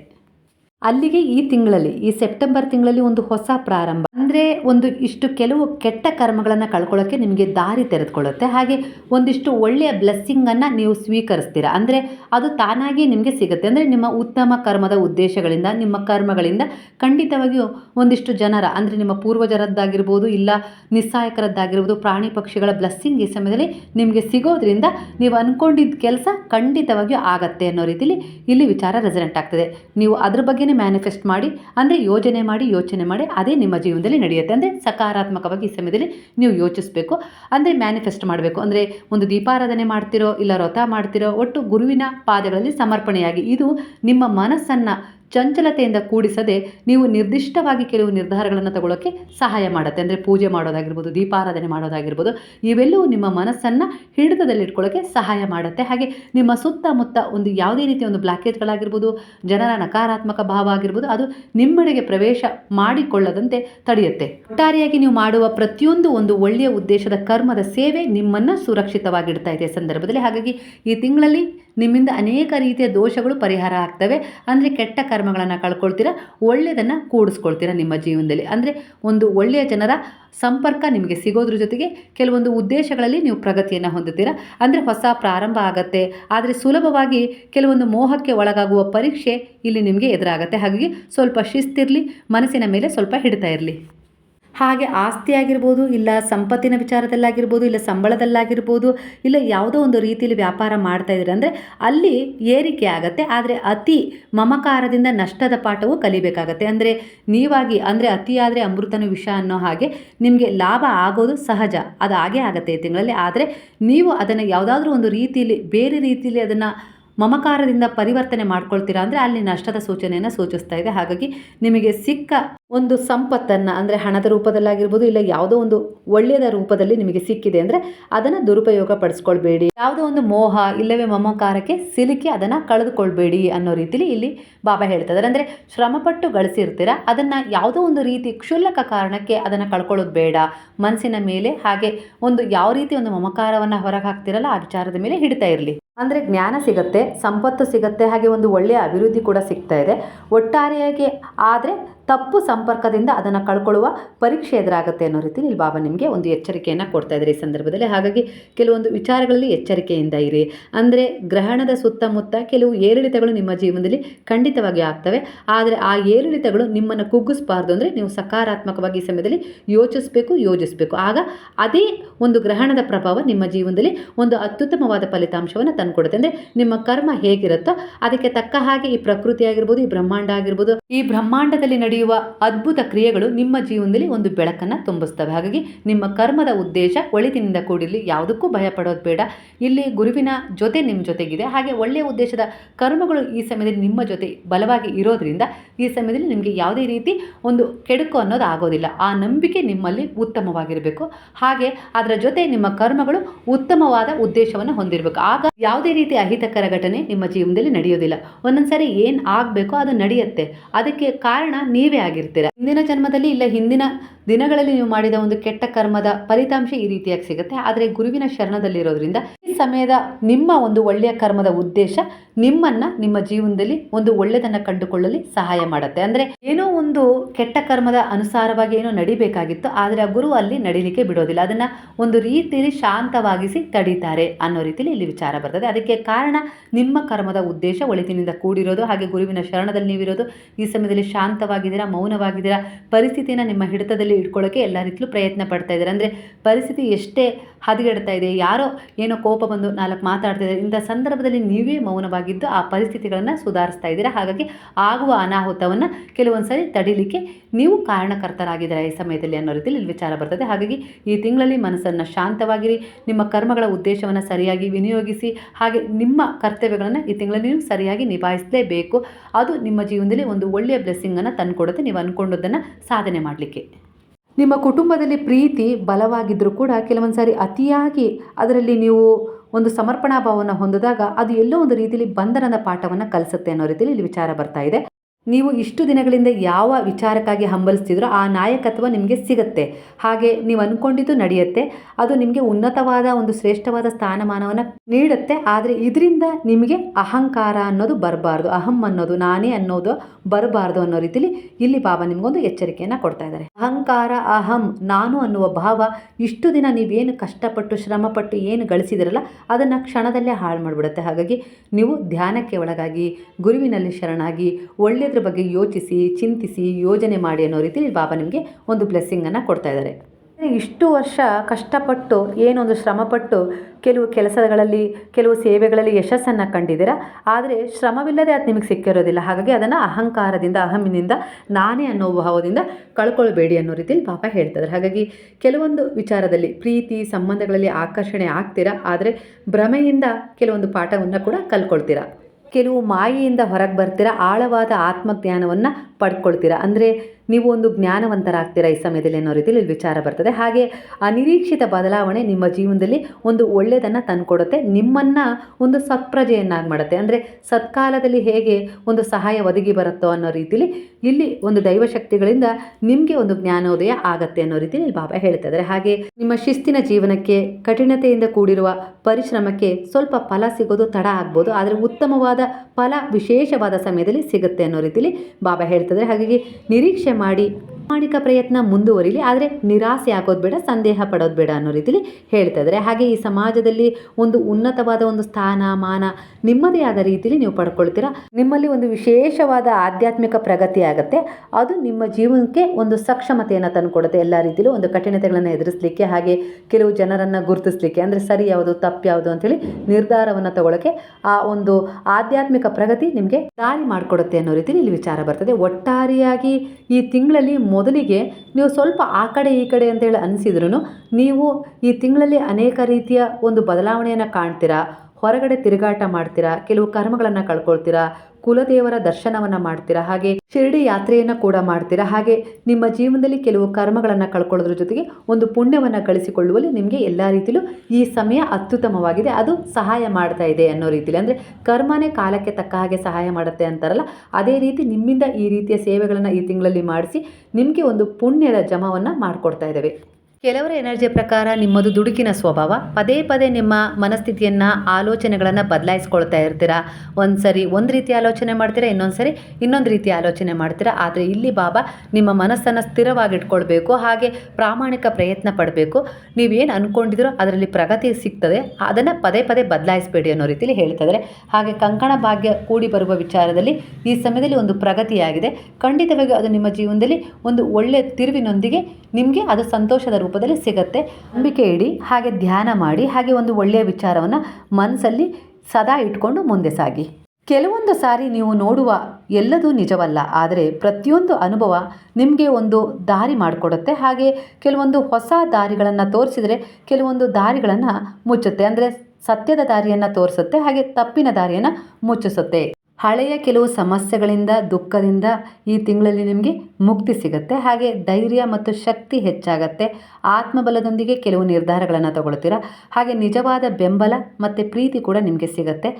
ಅಲ್ಲಿಗೆ ಈ ತಿಂಗಳಲ್ಲಿ, ಈ ಸೆಪ್ಟೆಂಬರ್ ತಿಂಗಳಲ್ಲಿ ಒಂದು ಹೊಸ ಪ್ರಾರಂಭ. ಅಂದರೆ ಒಂದು ಇಷ್ಟು ಕೆಲವು ಕೆಟ್ಟ ಕರ್ಮಗಳನ್ನು ಕಳ್ಕೊಳ್ಳೋಕ್ಕೆ ನಿಮಗೆ ದಾರಿ ತೆರೆದುಕೊಳ್ಳುತ್ತೆ. ಹಾಗೆ ಒಂದಿಷ್ಟು ಒಳ್ಳೆಯ ಬ್ಲೆಸ್ಸಿಂಗನ್ನು ನೀವು ಸ್ವೀಕರಿಸ್ತೀರ. ಅಂದರೆ ಅದು ತಾನಾಗಿ ನಿಮಗೆ ಸಿಗುತ್ತೆ. ಅಂದರೆ ನಿಮ್ಮ ಉತ್ತಮ ಕರ್ಮದ ಉದ್ದೇಶಗಳಿಂದ, ನಿಮ್ಮ ಕರ್ಮಗಳಿಂದ ಖಂಡಿತವಾಗಿಯೂ ಒಂದಿಷ್ಟು ಜನರ, ಅಂದರೆ ನಿಮ್ಮ ಪೂರ್ವಜರದ್ದಾಗಿರ್ಬೋದು, ಇಲ್ಲ ನಿಸ್ಸಹಾಯಕರದ್ದಾಗಿರ್ಬೋದು ಪ್ರಾಣಿ ಪಕ್ಷಿಗಳ ಬ್ಲೆಸ್ಸಿಂಗ್ ಈ ಸಮಯದಲ್ಲಿ ನಿಮಗೆ ಸಿಗೋದ್ರಿಂದ ನೀವು ಅಂದ್ಕೊಂಡಿದ್ದ ಕೆಲಸ ಖಂಡಿತವಾಗಿಯೂ ಆಗತ್ತೆ ಅನ್ನೋ ರೀತಿಯಲ್ಲಿ ಇಲ್ಲಿ ವಿಚಾರ ರೆಸಿಡೆಂಟ್ ಆಗ್ತದೆ. ನೀವು ಅದ್ರ ಬಗ್ಗೆನೇ ಮ್ಯಾನಿಫೆಸ್ಟ್ ಮಾಡಿ, ಅಂದರೆ ಯೋಜನೆ ಮಾಡಿ, ಯೋಚನೆ ಮಾಡಿ, ಅದೇ ನಿಮ್ಮ ಜೀವನದಲ್ಲಿ ನಡೆಯುತ್ತೆ. ಅಂದರೆ ಸಕಾರಾತ್ಮಕವಾಗಿ ಈ ಸಮಯದಲ್ಲಿ ನೀವು ಯೋಚಿಸಬೇಕು. ಅಂದರೆ ಮ್ಯಾನಿಫೆಸ್ಟ್ ಮಾಡಬೇಕು. ಅಂದರೆ ಒಂದು ದೀಪಾರಾಧನೆ ಮಾಡ್ತಿರೋ, ಇಲ್ಲ ವ್ರತ ಮಾಡ್ತಿರೋ, ಒಟ್ಟು ಗುರುವಿನ ಪಾದಗಳಲ್ಲಿ ಸಮರ್ಪಣೆಯಾಗಿ. ಇದು ನಿಮ್ಮ ಮನಸ್ಸನ್ನು ಚಂಚಲತೆಯಿಂದ ಕೂಡಿಸದೆ ನೀವು ನಿರ್ದಿಷ್ಟವಾಗಿ ಕೆಲವು ನಿರ್ಧಾರಗಳನ್ನು ತಗೊಳ್ಳೋಕ್ಕೆ ಸಹಾಯ ಮಾಡುತ್ತೆ. ಅಂದರೆ ಪೂಜೆ ಮಾಡೋದಾಗಿರ್ಬೋದು, ದೀಪಾರಾಧನೆ ಮಾಡೋದಾಗಿರ್ಬೋದು, ಇವೆಲ್ಲವೂ ನಿಮ್ಮ ಮನಸ್ಸನ್ನು ಹಿಡಿತದಲ್ಲಿಟ್ಕೊಳ್ಳೋಕ್ಕೆ ಸಹಾಯ ಮಾಡುತ್ತೆ. ಹಾಗೆ ನಿಮ್ಮ ಸುತ್ತಮುತ್ತ ಒಂದು ಯಾವುದೇ ರೀತಿಯ ಒಂದು ಬ್ಲಾಕೇಜ್ಗಳಾಗಿರ್ಬೋದು, ಜನರ ನಕಾರಾತ್ಮಕ ಭಾವ ಆಗಿರ್ಬೋದು, ಅದು ನಿಮ್ಮೆಡೆಗೆ ಪ್ರವೇಶ ಮಾಡಿಕೊಳ್ಳದಂತೆ ತಡೆಯುತ್ತೆ. ಒಟ್ಟಾರೆಯಾಗಿ ನೀವು ಮಾಡುವ ಪ್ರತಿಯೊಂದು ಒಂದು ಒಳ್ಳೆಯ ಉದ್ದೇಶದ ಕರ್ಮದ ಸೇವೆ ನಿಮ್ಮನ್ನು ಸುರಕ್ಷಿತವಾಗಿಡ್ತಾ ಇದೆ ಸಂದರ್ಭದಲ್ಲಿ. ಹಾಗಾಗಿ ಈ ತಿಂಗಳಲ್ಲಿ ನಿಮ್ಮಿಂದ ಅನೇಕ ರೀತಿಯ ದೋಷಗಳು ಪರಿಹಾರ ಆಗ್ತವೆ. ಅಂದರೆ ಕೆಟ್ಟ ಕರ್ಮಗಳನ್ನು ಕಳ್ಕೊಳ್ತೀರಾ ಒಳ್ಳೆಯದನ್ನು ಕೂಡಿಸ್ಕೊಳ್ತೀರಾ ನಿಮ್ಮ ಜೀವನದಲ್ಲಿ. ಅಂದರೆ ಒಂದು ಒಳ್ಳೆಯ ಜನರ ಸಂಪರ್ಕ ನಿಮಗೆ ಸಿಗೋದ್ರ ಜೊತೆಗೆ ಕೆಲವೊಂದು ಉದ್ದೇಶಗಳಲ್ಲಿ ನೀವು ಪ್ರಗತಿಯನ್ನು ಹೊಂದುತ್ತೀರಾ. ಅಂದರೆ ಹೊಸ ಪ್ರಾರಂಭ ಆಗತ್ತೆ, ಆದರೆ ಸುಲಭವಾಗಿ ಕೆಲವೊಂದು ಮೋಹಕ್ಕೆ ಒಳಗಾಗುವ ಪರೀಕ್ಷೆ ಇಲ್ಲಿ ನಿಮಗೆ ಎದುರಾಗತ್ತೆ. ಹಾಗಾಗಿ ಸ್ವಲ್ಪ ಶಿಸ್ತಿರಲಿ, ಮನಸ್ಸಿನ ಮೇಲೆ ಸ್ವಲ್ಪ ಹಿಡಿತಾ ಇರಲಿ. ಹಾಗೆ ಆಸ್ತಿ ಆಗಿರ್ಬೋದು, ಇಲ್ಲ ಸಂಪತ್ತಿನ ವಿಚಾರದಲ್ಲಾಗಿರ್ಬೋದು, ಇಲ್ಲ ಸಂಬಳದಲ್ಲಾಗಿರ್ಬೋದು, ಇಲ್ಲ ಯಾವುದೋ ಒಂದು ರೀತಿಯಲ್ಲಿ ವ್ಯಾಪಾರ ಮಾಡ್ತಾ ಇದ್ದೀರ ಅಂದರೆ ಅಲ್ಲಿ ಏರಿಕೆ ಆಗುತ್ತೆ, ಆದರೆ ಅತಿ ಮಮಕಾರದಿಂದ ನಷ್ಟದ ಪಾಠವು ಕಲಿಬೇಕಾಗತ್ತೆ. ಅಂದರೆ ನೀವಾಗಿ, ಅಂದರೆ ಅತಿಯಾದರೆ ಅಮೃತನ ವಿಷ ಅನ್ನೋ ಹಾಗೆ ನಿಮಗೆ ಲಾಭ ಆಗೋದು ಸಹಜ, ಅದು ಹಾಗೇ ಆಗುತ್ತೆ ಈ ತಿಂಗಳಲ್ಲಿ. ಆದರೆ ನೀವು ಅದನ್ನು ಯಾವುದಾದ್ರೂ ಒಂದು ರೀತಿಯಲ್ಲಿ, ಬೇರೆ ರೀತಿಯಲ್ಲಿ ಅದನ್ನು ಮಮಕಾರದಿಂದ ಪರಿವರ್ತನೆ ಮಾಡ್ಕೊಳ್ತೀರಾ ಅಂದರೆ ಅಲ್ಲಿ ನಷ್ಟದ ಸೂಚನೆಯನ್ನು ಸೂಚಿಸ್ತಾ ಇದೆ. ಹಾಗಾಗಿ ನಿಮಗೆ ಸಿಕ್ಕ ಒಂದು ಸಂಪತ್ತನ್ನು, ಅಂದರೆ ಹಣದ ರೂಪದಲ್ಲಾಗಿರ್ಬೋದು ಇಲ್ಲ ಯಾವುದೋ ಒಂದು ಒಳ್ಳೆಯದ ರೂಪದಲ್ಲಿ ನಿಮಗೆ ಸಿಕ್ಕಿದೆ ಅಂದರೆ ಅದನ್ನು ದುರುಪಯೋಗ ಪಡಿಸ್ಕೊಳ್ಬೇಡಿ. ಯಾವುದೋ ಒಂದು ಮೋಹ ಇಲ್ಲವೇ ಮಮಕಾರಕ್ಕೆ ಸಿಲುಕಿ ಅದನ್ನು ಕಳೆದುಕೊಳ್ಬೇಡಿ ಅನ್ನೋ ರೀತಿಲಿ ಇಲ್ಲಿ ಬಾಬಾ ಹೇಳ್ತಿದ್ದಾರೆ ಅಂದರೆ ಶ್ರಮಪಟ್ಟು ಗಳಿಸಿರ್ತೀರ, ಅದನ್ನು ಯಾವುದೋ ಒಂದು ರೀತಿ ಕ್ಷುಲ್ಲಕ ಕಾರಣಕ್ಕೆ ಅದನ್ನು ಕಳ್ಕೊಳ್ಳೋದು ಬೇಡ. ಮನಸ್ಸಿನ ಮೇಲೆ ಹಾಗೆ ಒಂದು ಯಾವ ರೀತಿ ಒಂದು ಮಮಕಾರವನ್ನು ಹೊರಗೆ ಹಾಕ್ತಿರಲ್ಲ, ಆ ವಿಚಾರದ ಮೇಲೆ ಹಿಡಿತಾ ಇರಲಿ. ಅಂದರೆ ಜ್ಞಾನ ಸಿಗುತ್ತೆ, ಸಂಪತ್ತು ಸಿಗುತ್ತೆ, ಹಾಗೆ ಒಂದು ಒಳ್ಳೆಯ ಅಭಿವೃದ್ಧಿ ಕೂಡ ಸಿಗ್ತಾ ಇದೆ. ಒಟ್ಟಾರೆಯಾಗಿ ಆದರೆ ತಪ್ಪು ಸಂಪರ್ಕದಿಂದ ಅದನ್ನು ಕಳ್ಕೊಳ್ಳುವ ಪರೀಕ್ಷೆ ಎದುರಾಗುತ್ತೆ ಅನ್ನೋ ರೀತಿ ಇಲ್ಲಿ ಬಾಬಾ ನಿಮಗೆ ಒಂದು ಎಚ್ಚರಿಕೆಯನ್ನು ಕೊಡ್ತಾ ಇದ್ದಾರೆ ಈ ಸಂದರ್ಭದಲ್ಲಿ. ಹಾಗಾಗಿ ಕೆಲವೊಂದು ವಿಚಾರಗಳಲ್ಲಿ ಎಚ್ಚರಿಕೆಯಿಂದ ಇರಿ. ಅಂದರೆ ಗ್ರಹಣದ ಸುತ್ತಮುತ್ತ ಕೆಲವು ಏರಿಳಿತಗಳು ನಿಮ್ಮ ಜೀವನದಲ್ಲಿ ಖಂಡಿತವಾಗಿ ಆಗ್ತವೆ. ಆದರೆ ಆ ಏರಿಳಿತಗಳು ನಿಮ್ಮನ್ನು ಕುಗ್ಗಿಸಬಾರ್ದು ಅಂದರೆ ನೀವು ಸಕಾರಾತ್ಮಕವಾಗಿ ಈ ಸಮಯದಲ್ಲಿ ಯೋಚಿಸಬೇಕು, ಯೋಜಿಸಬೇಕು. ಆಗ ಅದೇ ಒಂದು ಗ್ರಹಣದ ಪ್ರಭಾವ ನಿಮ್ಮ ಜೀವನದಲ್ಲಿ ಒಂದು ಅತ್ಯುತ್ತಮವಾದ ಫಲಿತಾಂಶವನ್ನು ತಂದುಕೊಡುತ್ತೆ. ಅಂದರೆ ನಿಮ್ಮ ಕರ್ಮ ಹೇಗಿರುತ್ತೋ ಅದಕ್ಕೆ ತಕ್ಕ ಹಾಗೆ ಈ ಪ್ರಕೃತಿ ಆಗಿರ್ಬೋದು, ಈ ಬ್ರಹ್ಮಾಂಡ ಆಗಿರ್ಬೋದು, ಈ ಬ್ರಹ್ಮಾಂಡದಲ್ಲಿ ನಡೆಯುವ ಅದ್ಭುತ ಕ್ರಿಯೆಗಳು ನಿಮ್ಮ ಜೀವನದಲ್ಲಿ ಒಂದು ಬೆಳಕನ್ನು ತುಂಬಿಸ್ತವೆ. ಹಾಗಾಗಿ ನಿಮ್ಮ ಕರ್ಮದ ಉದ್ದೇಶ ಒಳಿತಿನಿಂದ ಕೂಡಿರಲಿ. ಯಾವುದಕ್ಕೂ ಭಯ ಪಡೋದು ಬೇಡ. ಇಲ್ಲಿ ಗುರುವಿನ ಜೊತೆ ನಿಮ್ಮ ಜೊತೆಗಿದೆ. ಹಾಗೆ ಒಳ್ಳೆಯ ಉದ್ದೇಶದ ಕರ್ಮಗಳು ಈ ಸಮಯದಲ್ಲಿ ನಿಮ್ಮ ಜೊತೆ ಬಲವಾಗಿ ಇರೋದ್ರಿಂದ ಈ ಸಮಯದಲ್ಲಿ ನಿಮಗೆ ಯಾವುದೇ ರೀತಿ ಒಂದು ಕೆಡುಕು ಅನ್ನೋದು ಆಗೋದಿಲ್ಲ. ಆ ನಂಬಿಕೆ ನಿಮ್ಮಲ್ಲಿ ಉತ್ತಮವಾಗಿರಬೇಕು. ಹಾಗೆ ಅದರ ಜೊತೆ ನಿಮ್ಮ ಕರ್ಮಗಳು ಉತ್ತಮವಾದ ಉದ್ದೇಶವನ್ನು ಹೊಂದಿರಬೇಕು. ಆಗ ಯಾವುದೇ ರೀತಿ ಅಹಿತಕರ ಘಟನೆ ನಿಮ್ಮ ಜೀವನದಲ್ಲಿ ನಡೆಯೋದಿಲ್ಲ. ಒಂದೊಂದ್ಸರಿ ಏನು ಆಗಬೇಕೋ ಅದು ನಡೆಯುತ್ತೆ. ಅದಕ್ಕೆ ಕಾರಣ ನೀವೇ ಆಗಿರ್ತೀರ. ಹಿಂದಿನ ಜನ್ಮದಲ್ಲಿ ಇಲ್ಲ, ಹಿಂದಿನ ದಿನಗಳಲ್ಲಿ ನೀವು ಮಾಡಿದ ಒಂದು ಕೆಟ್ಟ ಕರ್ಮದ ಫಲಿತಾಂಶ ಈ ರೀತಿಯಾಗಿ ಸಿಗುತ್ತೆ. ಆದರೆ ಗುರುವಿನ ಶರಣದಲ್ಲಿರೋದ್ರಿಂದ ಸಮಯದ ನಿಮ್ಮ ಒಂದು ಒಳ್ಳೆಯ ಕರ್ಮದ ಉದ್ದೇಶ ನಿಮ್ಮನ್ನು ನಿಮ್ಮ ಜೀವನದಲ್ಲಿ ಒಂದು ಒಳ್ಳೆಯದನ್ನು ಕಂಡುಕೊಳ್ಳಲಿ ಸಹಾಯ ಮಾಡುತ್ತೆ. ಅಂದರೆ ಏನೋ ಒಂದು ಕೆಟ್ಟ ಕರ್ಮದ ಅನುಸಾರವಾಗಿ ಏನೋ ನಡಿಬೇಕಾಗಿತ್ತು, ಆದರೆ ಆ ಗುರು ಅಲ್ಲಿ ನಡಿಲಿಕ್ಕೆ ಬಿಡೋದಿಲ್ಲ. ಅದನ್ನು ಒಂದು ರೀತಿಯಲ್ಲಿ ಶಾಂತವಾಗಿಸಿ ತಡೀತಾರೆ ಅನ್ನೋ ರೀತಿಯಲ್ಲಿ ಇಲ್ಲಿ ವಿಚಾರ ಬರ್ತದೆ. ಅದಕ್ಕೆ ಕಾರಣ ನಿಮ್ಮ ಕರ್ಮದ ಉದ್ದೇಶ ಒಳಿತಿನಿಂದ ಕೂಡಿರೋದು, ಹಾಗೆ ಗುರುವಿನ ಶರಣದಲ್ಲಿ ನೀವಿರೋದು. ಈ ಸಮಯದಲ್ಲಿ ಶಾಂತವಾಗಿದ್ದೀರಾ, ಮೌನವಾಗಿದ್ದೀರಾ ಪರಿಸ್ಥಿತಿನ ನಿಮ್ಮ ಹಿಡಿತದಲ್ಲಿ ಇಟ್ಕೊಳ್ಳೋಕೆ ಎಲ್ಲ ರೀತಿಯಲ್ಲೂ ಪ್ರಯತ್ನ ಪಡ್ತಾ ಇದ್ದಾರೆ. ಅಂದರೆ ಪರಿಸ್ಥಿತಿ ಎಷ್ಟೇ ಹದಗೆಡ್ತಾ ಇದೆ, ಯಾರೋ ಏನೋ ಕೋಪ ಬಂದು ನಾಲ್ಕು ಮಾತಾಡ್ತಿದ್ದಾರೆ. ಇಂಥ ಸಂದರ್ಭದಲ್ಲಿ ನೀವೇ ಮೌನವಾಗಿದ್ದು ಆ ಪರಿಸ್ಥಿತಿಗಳನ್ನು ಸುಧಾರಿಸ್ತಾ ಇದ್ದೀರಾ? ಹಾಗಾಗಿ ಆಗುವ ಅನಾಹುತವನ್ನು ಕೆಲವೊಂದು ಸಾರಿ ತಡಿಲಿಕ್ಕೆ ನೀವು ಕಾರಣಕರ್ತರಾಗಿದ್ದೀರಾ ಈ ಸಮಯದಲ್ಲಿ ಅನ್ನೋ ರೀತಿಯಲ್ಲಿ ಇಲ್ಲಿ ವಿಚಾರ ಬರ್ತದೆ. ಹಾಗಾಗಿ ಈ ತಿಂಗಳಲ್ಲಿ ಮನಸ್ಸನ್ನು ಶಾಂತವಾಗಿರಿ. ನಿಮ್ಮ ಕರ್ಮಗಳ ಉದ್ದೇಶವನ್ನು ಸರಿಯಾಗಿ ವಿನಿಯೋಗಿಸಿ, ಹಾಗೆ ನಿಮ್ಮ ಕರ್ತವ್ಯಗಳನ್ನು ಈ ತಿಂಗಳಲ್ಲಿ ನೀವು ಸರಿಯಾಗಿ ನಿಭಾಯಿಸಲೇಬೇಕು. ಅದು ನಿಮ್ಮ ಜೀವನದಲ್ಲಿ ಒಂದು ಒಳ್ಳೆಯ ಬ್ಲೆಸ್ಸಿಂಗನ್ನು ತಂದುಕೊಡುತ್ತೆ. ನೀವು ಅಂದ್ಕೊಂಡದನ್ನು ಸಾಧನೆ ಮಾಡಲಿಕ್ಕೆ. ನಿಮ್ಮ ಕುಟುಂಬದಲ್ಲಿ ಪ್ರೀತಿ ಬಲವಾಗಿದ್ದರೂ ಕೂಡ ಕೆಲವೊಂದು ಸಾರಿ ಅತಿಯಾಗಿ ಅದರಲ್ಲಿ ನೀವು ಒಂದು ಸಮರ್ಪಣಾ ಭಾವವನ್ನು ಹೊಂದಿದಾಗ ಅದು ಎಲ್ಲೋ ಒಂದು ರೀತಿಯಲ್ಲಿ ಬಂಧನದ ಪಾಠವನ್ನು ಕಲಿಸುತ್ತೆ ಅನ್ನೋ ರೀತಿಯಲ್ಲಿ ಇಲ್ಲಿ ವಿಚಾರ ಬರ್ತಾ ಇದೆ. ನೀವು ಇಷ್ಟು ದಿನಗಳಿಂದ ಯಾವ ವಿಚಾರಕ್ಕಾಗಿ ಹಂಬಲಿಸ್ತಿದ್ರೋ ಆ ನಾಯಕತ್ವ ನಿಮಗೆ ಸಿಗುತ್ತೆ. ಹಾಗೆ ನೀವು ಅಂದ್ಕೊಂಡಿದ್ದು ನಡೆಯುತ್ತೆ. ಅದು ನಿಮಗೆ ಉನ್ನತವಾದ ಒಂದು ಶ್ರೇಷ್ಠವಾದ ಸ್ಥಾನಮಾನವನ್ನು ನೀಡುತ್ತೆ. ಆದರೆ ಇದರಿಂದ ನಿಮಗೆ ಅಹಂಕಾರ ಅನ್ನೋದು ಬರಬಾರ್ದು. ಅಹಂ ಅನ್ನೋದು, ನಾನೇ ಅನ್ನೋದು ಬರಬಾರ್ದು ಅನ್ನೋ ರೀತಿಲಿ ಇಲ್ಲಿ ಬಾಬಾ ನಿಮಗೊಂದು ಎಚ್ಚರಿಕೆಯನ್ನು ಕೊಡ್ತಾ ಇದ್ದಾರೆ. ಅಹಂಕಾರ, ಅಹಂ, ನಾನು ಅನ್ನುವ ಭಾವ ಇಷ್ಟು ದಿನ ನೀವೇನು ಕಷ್ಟಪಟ್ಟು, ಶ್ರಮಪಟ್ಟು ಏನು ಗಳಿಸಿದಿರಲ್ಲ, ಅದನ್ನು ಕ್ಷಣದಲ್ಲೇ ಹಾಳು ಮಾಡಿಬಿಡುತ್ತೆ. ಹಾಗಾಗಿ ನೀವು ಧ್ಯಾನಕ್ಕೆ ಒಳಗಾಗಿ, ಗುರುವಿನಲ್ಲಿ ಶರಣಾಗಿ ಒಳ್ಳೆಯದ್ರ ಬಗ್ಗೆ ಯೋಚಿಸಿ, ಚಿಂತಿಸಿ, ಯೋಜನೆ ಮಾಡಿ ಅನ್ನೋ ರೀತಿಯಲ್ಲಿ ಬಾಬಾ ನಿಮಗೆ ಒಂದು ಬ್ಲೆಸ್ಸಿಂಗನ್ನು ಕೊಡ್ತಾ ಇದ್ದಾರೆ. ಇಷ್ಟು ವರ್ಷ ಕಷ್ಟಪಟ್ಟು, ಏನೊಂದು ಶ್ರಮಪಟ್ಟು, ಕೆಲವು ಕೆಲಸಗಳಲ್ಲಿ, ಕೆಲವು ಸೇವೆಗಳಲ್ಲಿ ಯಶಸ್ಸನ್ನು ಕಂಡಿದ್ದೀರಾ? ಆದರೆ ಶ್ರಮವಿಲ್ಲದೆ ಅದು ನಿಮಗೆ ಸಿಕ್ಕಿರೋದಿಲ್ಲ. ಹಾಗಾಗಿ ಅದನ್ನು ಅಹಂಕಾರದಿಂದ ಅಹಮಿನಿಂದ ನಾನೇ ಅನ್ನೋ ಭಾವದಿಂದ ಕಳ್ಕೊಳ್ಬೇಡಿ ಅನ್ನೋ ರೀತಿಯಲ್ಲಿ ಪಾಪ ಹೇಳ್ತಾರೆ ಹಾಗಾಗಿ ಕೆಲವೊಂದು ವಿಚಾರದಲ್ಲಿ ಪ್ರೀತಿ, ಸಂಬಂಧಗಳಲ್ಲಿ ಆಕರ್ಷಣೆ ಆಗ್ತೀರಾ? ಆದರೆ ಭ್ರಮೆಯಿಂದ ಕೆಲವೊಂದು ಪಾಠವನ್ನು ಕೂಡ ಕಲ್ಕೊಳ್ತೀರಾ? ಕೆಲವು ಮಾಯೆಯಿಂದ ಹೊರಗೆ ಬರ್ತೀರ? ಆಳವಾದ ಆತ್ಮಜ್ಞಾನವನ್ನು ಪಡ್ಕೊಳ್ತೀರಾ? ಅಂದರೆ ನೀವು ಒಂದು ಜ್ಞಾನವಂತರಾಗ್ತೀರಾ ಈ ಸಮಯದಲ್ಲಿ ಅನ್ನೋ ರೀತಿಯಲ್ಲಿ ವಿಚಾರ ಬರ್ತದೆ. ಹಾಗೆ ಅನಿರೀಕ್ಷಿತ ಬದಲಾವಣೆ ನಿಮ್ಮ ಜೀವನದಲ್ಲಿ ಒಂದು ಒಳ್ಳೆಯದನ್ನು ತಂದುಕೊಡುತ್ತೆ. ನಿಮ್ಮನ್ನು ಒಂದು ಸತ್ಪ್ರಜೆಯನ್ನಾಗಿ ಮಾಡುತ್ತೆ. ಅಂದರೆ ಸತ್ಕಾಲದಲ್ಲಿ ಹೇಗೆ ಒಂದು ಸಹಾಯ ಒದಗಿ ಬರುತ್ತೋ ಅನ್ನೋ ರೀತಿಯಲ್ಲಿ ಇಲ್ಲಿ ಒಂದು ದೈವಶಕ್ತಿಗಳಿಂದ ನಿಮಗೆ ಒಂದು ಜ್ಞಾನೋದಯ ಆಗತ್ತೆ ಅನ್ನೋ ರೀತಿಯಲ್ಲಿ ಬಾಬಾ ಹೇಳ್ತಾ ಇದ್ದಾರೆ ಹಾಗೆ ನಿಮ್ಮ ಶಿಸ್ತಿನ ಜೀವನಕ್ಕೆ, ಕಠಿಣತೆಯಿಂದ ಕೂಡಿರುವ ಪರಿಶ್ರಮಕ್ಕೆ ಸ್ವಲ್ಪ ಫಲ ಸಿಗೋದು ತಡ ಆಗ್ಬೋದು. ಆದರೆ ಉತ್ತಮವಾದ ಫಲ ವಿಶೇಷವಾದ ಸಮಯದಲ್ಲಿ ಸಿಗುತ್ತೆ ಅನ್ನೋ ರೀತಿಯಲ್ಲಿ ಬಾಬಾ ಹೇಳ್ತಿದ್ದಾರೆ ಹಾಗಾಗಿ ನಿರೀಕ್ಷೆ ಮಾಡಿ ಪ್ರಾಮಾಣಿಕ ಪ್ರಯತ್ನ ಮುಂದುವರಿಲಿ, ಆದರೆ ನಿರಾಸೆ ಆಗೋದು ಬೇಡ, ಸಂದೇಹ ಪಡೋದು ಬೇಡ ಅನ್ನೋ ರೀತಿಲಿ ಹೇಳ್ತಾ ಇದ್ದಾರೆ ಹಾಗೆ ಈ ಸಮಾಜದಲ್ಲಿ ಒಂದು ಉನ್ನತವಾದ ಒಂದು ಸ್ಥಾನ, ಮಾನ ನಿಮ್ಮದೇ ಆದ ರೀತಿಲಿ ನೀವು ಪಡ್ಕೊಳ್ತೀರಾ? ನಿಮ್ಮಲ್ಲಿ ಒಂದು ವಿಶೇಷವಾದ ಆಧ್ಯಾತ್ಮಿಕ ಪ್ರಗತಿ ಆಗುತ್ತೆ. ಅದು ನಿಮ್ಮ ಜೀವನಕ್ಕೆ ಒಂದು ಸಕ್ಷಮತೆಯನ್ನು ತಂದುಕೊಡುತ್ತೆ ಎಲ್ಲ ರೀತಿಯಲ್ಲೂ ಒಂದು ಕಠಿಣತೆಗಳನ್ನು ಎದುರಿಸಲಿಕ್ಕೆ, ಹಾಗೆ ಕೆಲವು ಜನರನ್ನು ಗುರುತಿಸಲಿಕ್ಕೆ. ಅಂದರೆ ಸರಿ ಯಾವುದು, ತಪ್ಪು ಯಾವುದು ಅಂತೇಳಿ ನಿರ್ಧಾರವನ್ನು ತಗೊಳ್ಳೋಕ್ಕೆ ಆ ಒಂದು ಆಧ್ಯಾತ್ಮಿಕ ಪ್ರಗತಿ ನಿಮಗೆ ದಾರಿ ಮಾಡಿಕೊಡುತ್ತೆ ಅನ್ನೋ ರೀತಿಯಲ್ಲಿ ಇಲ್ಲಿ ವಿಚಾರ ಬರ್ತದೆ. ಒಟ್ಟಾರೆಯಾಗಿ ಈ ತಿಂಗಳಲ್ಲಿ ಮೊದಲಿಗೆ ನೀವು ಸ್ವಲ್ಪ ಆ ಕಡೆ ಈ ಕಡೆ ಅಂತೇಳಿ ಅನಿಸಿದ್ರೂ ನೀವು ಈ ತಿಂಗಳಲ್ಲಿ ಅನೇಕ ರೀತಿಯ ಒಂದು ಬದಲಾವಣೆಯನ್ನು ಕಾಣ್ತೀರಾ, ಹೊರಗಡೆ ತಿರುಗಾಟ ಮಾಡ್ತೀರಾ, ಕೆಲವು ಕರ್ಮಗಳನ್ನು ಕಳ್ಕೊಳ್ತೀರಾ ಕುಲದೇವರ ದರ್ಶನವನ್ನು ಮಾಡ್ತೀರಾ? ಹಾಗೆ ಶಿರಡಿ ಯಾತ್ರೆಯನ್ನು ಕೂಡ ಮಾಡ್ತೀರಾ? ಹಾಗೆ ನಿಮ್ಮ ಜೀವನದಲ್ಲಿ ಕೆಲವು ಕರ್ಮಗಳನ್ನು ಕಳ್ಕೊಳ್ಳೋದ್ರ ಜೊತೆಗೆ ಒಂದು ಪುಣ್ಯವನ್ನು ಗಳಿಸಿಕೊಳ್ಳುವಲ್ಲಿ ನಿಮಗೆ ಎಲ್ಲ ರೀತಿಯಲ್ಲೂ ಈ ಸಮಯ ಅತ್ಯುತ್ತಮವಾಗಿದೆ. ಅದು ಸಹಾಯ ಮಾಡ್ತಾ ಇದೆ ಅನ್ನೋ ರೀತಿಯಲ್ಲಿ ಅಂದರೆ ಕರ್ಮನೇ ಕಾಲಕ್ಕೆ ತಕ್ಕ ಹಾಗೆ ಸಹಾಯ ಮಾಡುತ್ತೆ ಅಂತಾರಲ್ಲ, ಅದೇ ರೀತಿ ನಿಮ್ಮಿಂದ ಈ ರೀತಿಯ ಸೇವೆಗಳನ್ನು ಈ ತಿಂಗಳಲ್ಲಿ ಮಾಡಿಸಿ ನಿಮಗೆ ಒಂದು ಪುಣ್ಯದ ಜಮವನ್ನ ಮಾಡ್ಕೊಡ್ತಾ ಇದ್ದಾವೆ. ಕೆಲವರ ಎನರ್ಜಿಯ ಪ್ರಕಾರ ನಿಮ್ಮದು ದುಡುಕಿನ ಸ್ವಭಾವ. ಪದೇ ಪದೇ ನಿಮ್ಮ ಮನಸ್ಥಿತಿಯನ್ನು, ಆಲೋಚನೆಗಳನ್ನು ಬದಲಾಯಿಸ್ಕೊಳ್ತಾ ಇರ್ತೀರಾ? ಒಂದು ಸರಿ ಒಂದು ರೀತಿ ಆಲೋಚನೆ ಮಾಡ್ತೀರಾ ಇನ್ನೊಂದು ಸರಿ ಇನ್ನೊಂದು ರೀತಿ ಆಲೋಚನೆ ಮಾಡ್ತೀರಾ? ಆದರೆ ಇಲ್ಲಿ ಬಾಬಾ, ನಿಮ್ಮ ಮನಸ್ಸನ್ನು ಸ್ಥಿರವಾಗಿಟ್ಕೊಳ್ಬೇಕು, ಹಾಗೆ ಪ್ರಾಮಾಣಿಕ ಪ್ರಯತ್ನ ಪಡಬೇಕು. ನೀವೇನು ಅಂದ್ಕೊಂಡಿದ್ರೋ ಅದರಲ್ಲಿ ಪ್ರಗತಿ ಸಿಗ್ತದೆ. ಅದನ್ನು ಪದೇ ಪದೇ ಬದಲಾಯಿಸಬೇಡಿ ಅನ್ನೋ ರೀತಿಯಲ್ಲಿ ಹೇಳ್ತಾರೆ ಹಾಗೆ ಕಂಕಣ ಭಾಗ್ಯ ಕೂಡಿ ಬರುವ ವಿಚಾರದಲ್ಲಿ ಈ ಸಮಯದಲ್ಲಿ ಒಂದು ಪ್ರಗತಿಯಾಗಿದೆ. ಖಂಡಿತವಾಗಿ ಅದು ನಿಮ್ಮ ಜೀವನದಲ್ಲಿ ಒಂದು ಒಳ್ಳೆಯ ತಿರುವಿನೊಂದಿಗೆ ನಿಮಗೆ ಅದು ಸಂತೋಷದ ರೂಪದಲ್ಲಿ ಸಿಗತ್ತೆ. ನಂಬಿಕೆ ಇಡಿ, ಹಾಗೆ ಧ್ಯಾನ ಮಾಡಿ, ಹಾಗೆ ಒಂದು ಒಳ್ಳೆಯ ವಿಚಾರವನ್ನು ಮನಸ್ಸಲ್ಲಿ ಸದಾ ಇಟ್ಕೊಂಡು ಮುಂದೆ ಸಾಗಿ. ಕೆಲವೊಂದು ಸಾರಿ ನೀವು ನೋಡುವ ಎಲ್ಲದೂ ನಿಜವಲ್ಲ, ಆದರೆ ಪ್ರತಿಯೊಂದು ಅನುಭವ ನಿಮಗೆ ಒಂದು ದಾರಿ ಮಾಡಿಕೊಡುತ್ತೆ. ಹಾಗೆ ಕೆಲವೊಂದು ಹೊಸ ದಾರಿಗಳನ್ನು ತೋರಿಸಿದರೆ ಕೆಲವೊಂದು ದಾರಿಗಳನ್ನು ಮುಚ್ಚುತ್ತೆ. ಅಂದರೆ ಸತ್ಯದ ದಾರಿಯನ್ನು ತೋರಿಸುತ್ತೆ, ಹಾಗೆ ತಪ್ಪಿನ ದಾರಿಯನ್ನು ಮುಚ್ಚಿಸುತ್ತೆ. ಹಳೆಯ ಕೆಲವು ಸಮಸ್ಯೆಗಳಿಂದ, ದುಃಖದಿಂದ ಈ ತಿಂಗಳಲ್ಲಿ ನಿಮಗೆ ಮುಕ್ತಿ ಸಿಗುತ್ತೆ. ಹಾಗೆ ಧೈರ್ಯ ಮತ್ತು ಶಕ್ತಿ ಹೆಚ್ಚಾಗತ್ತೆ. ಆತ್ಮಬಲದೊಂದಿಗೆ ಕೆಲವು ನಿರ್ಧಾರಗಳನ್ನು ತಗೊಳ್ತೀರಾ? ಹಾಗೆ ನಿಜವಾದ ಬೆಂಬಲ ಮತ್ತು ಪ್ರೀತಿ ಕೂಡ ನಿಮಗೆ ಸಿಗುತ್ತೆ.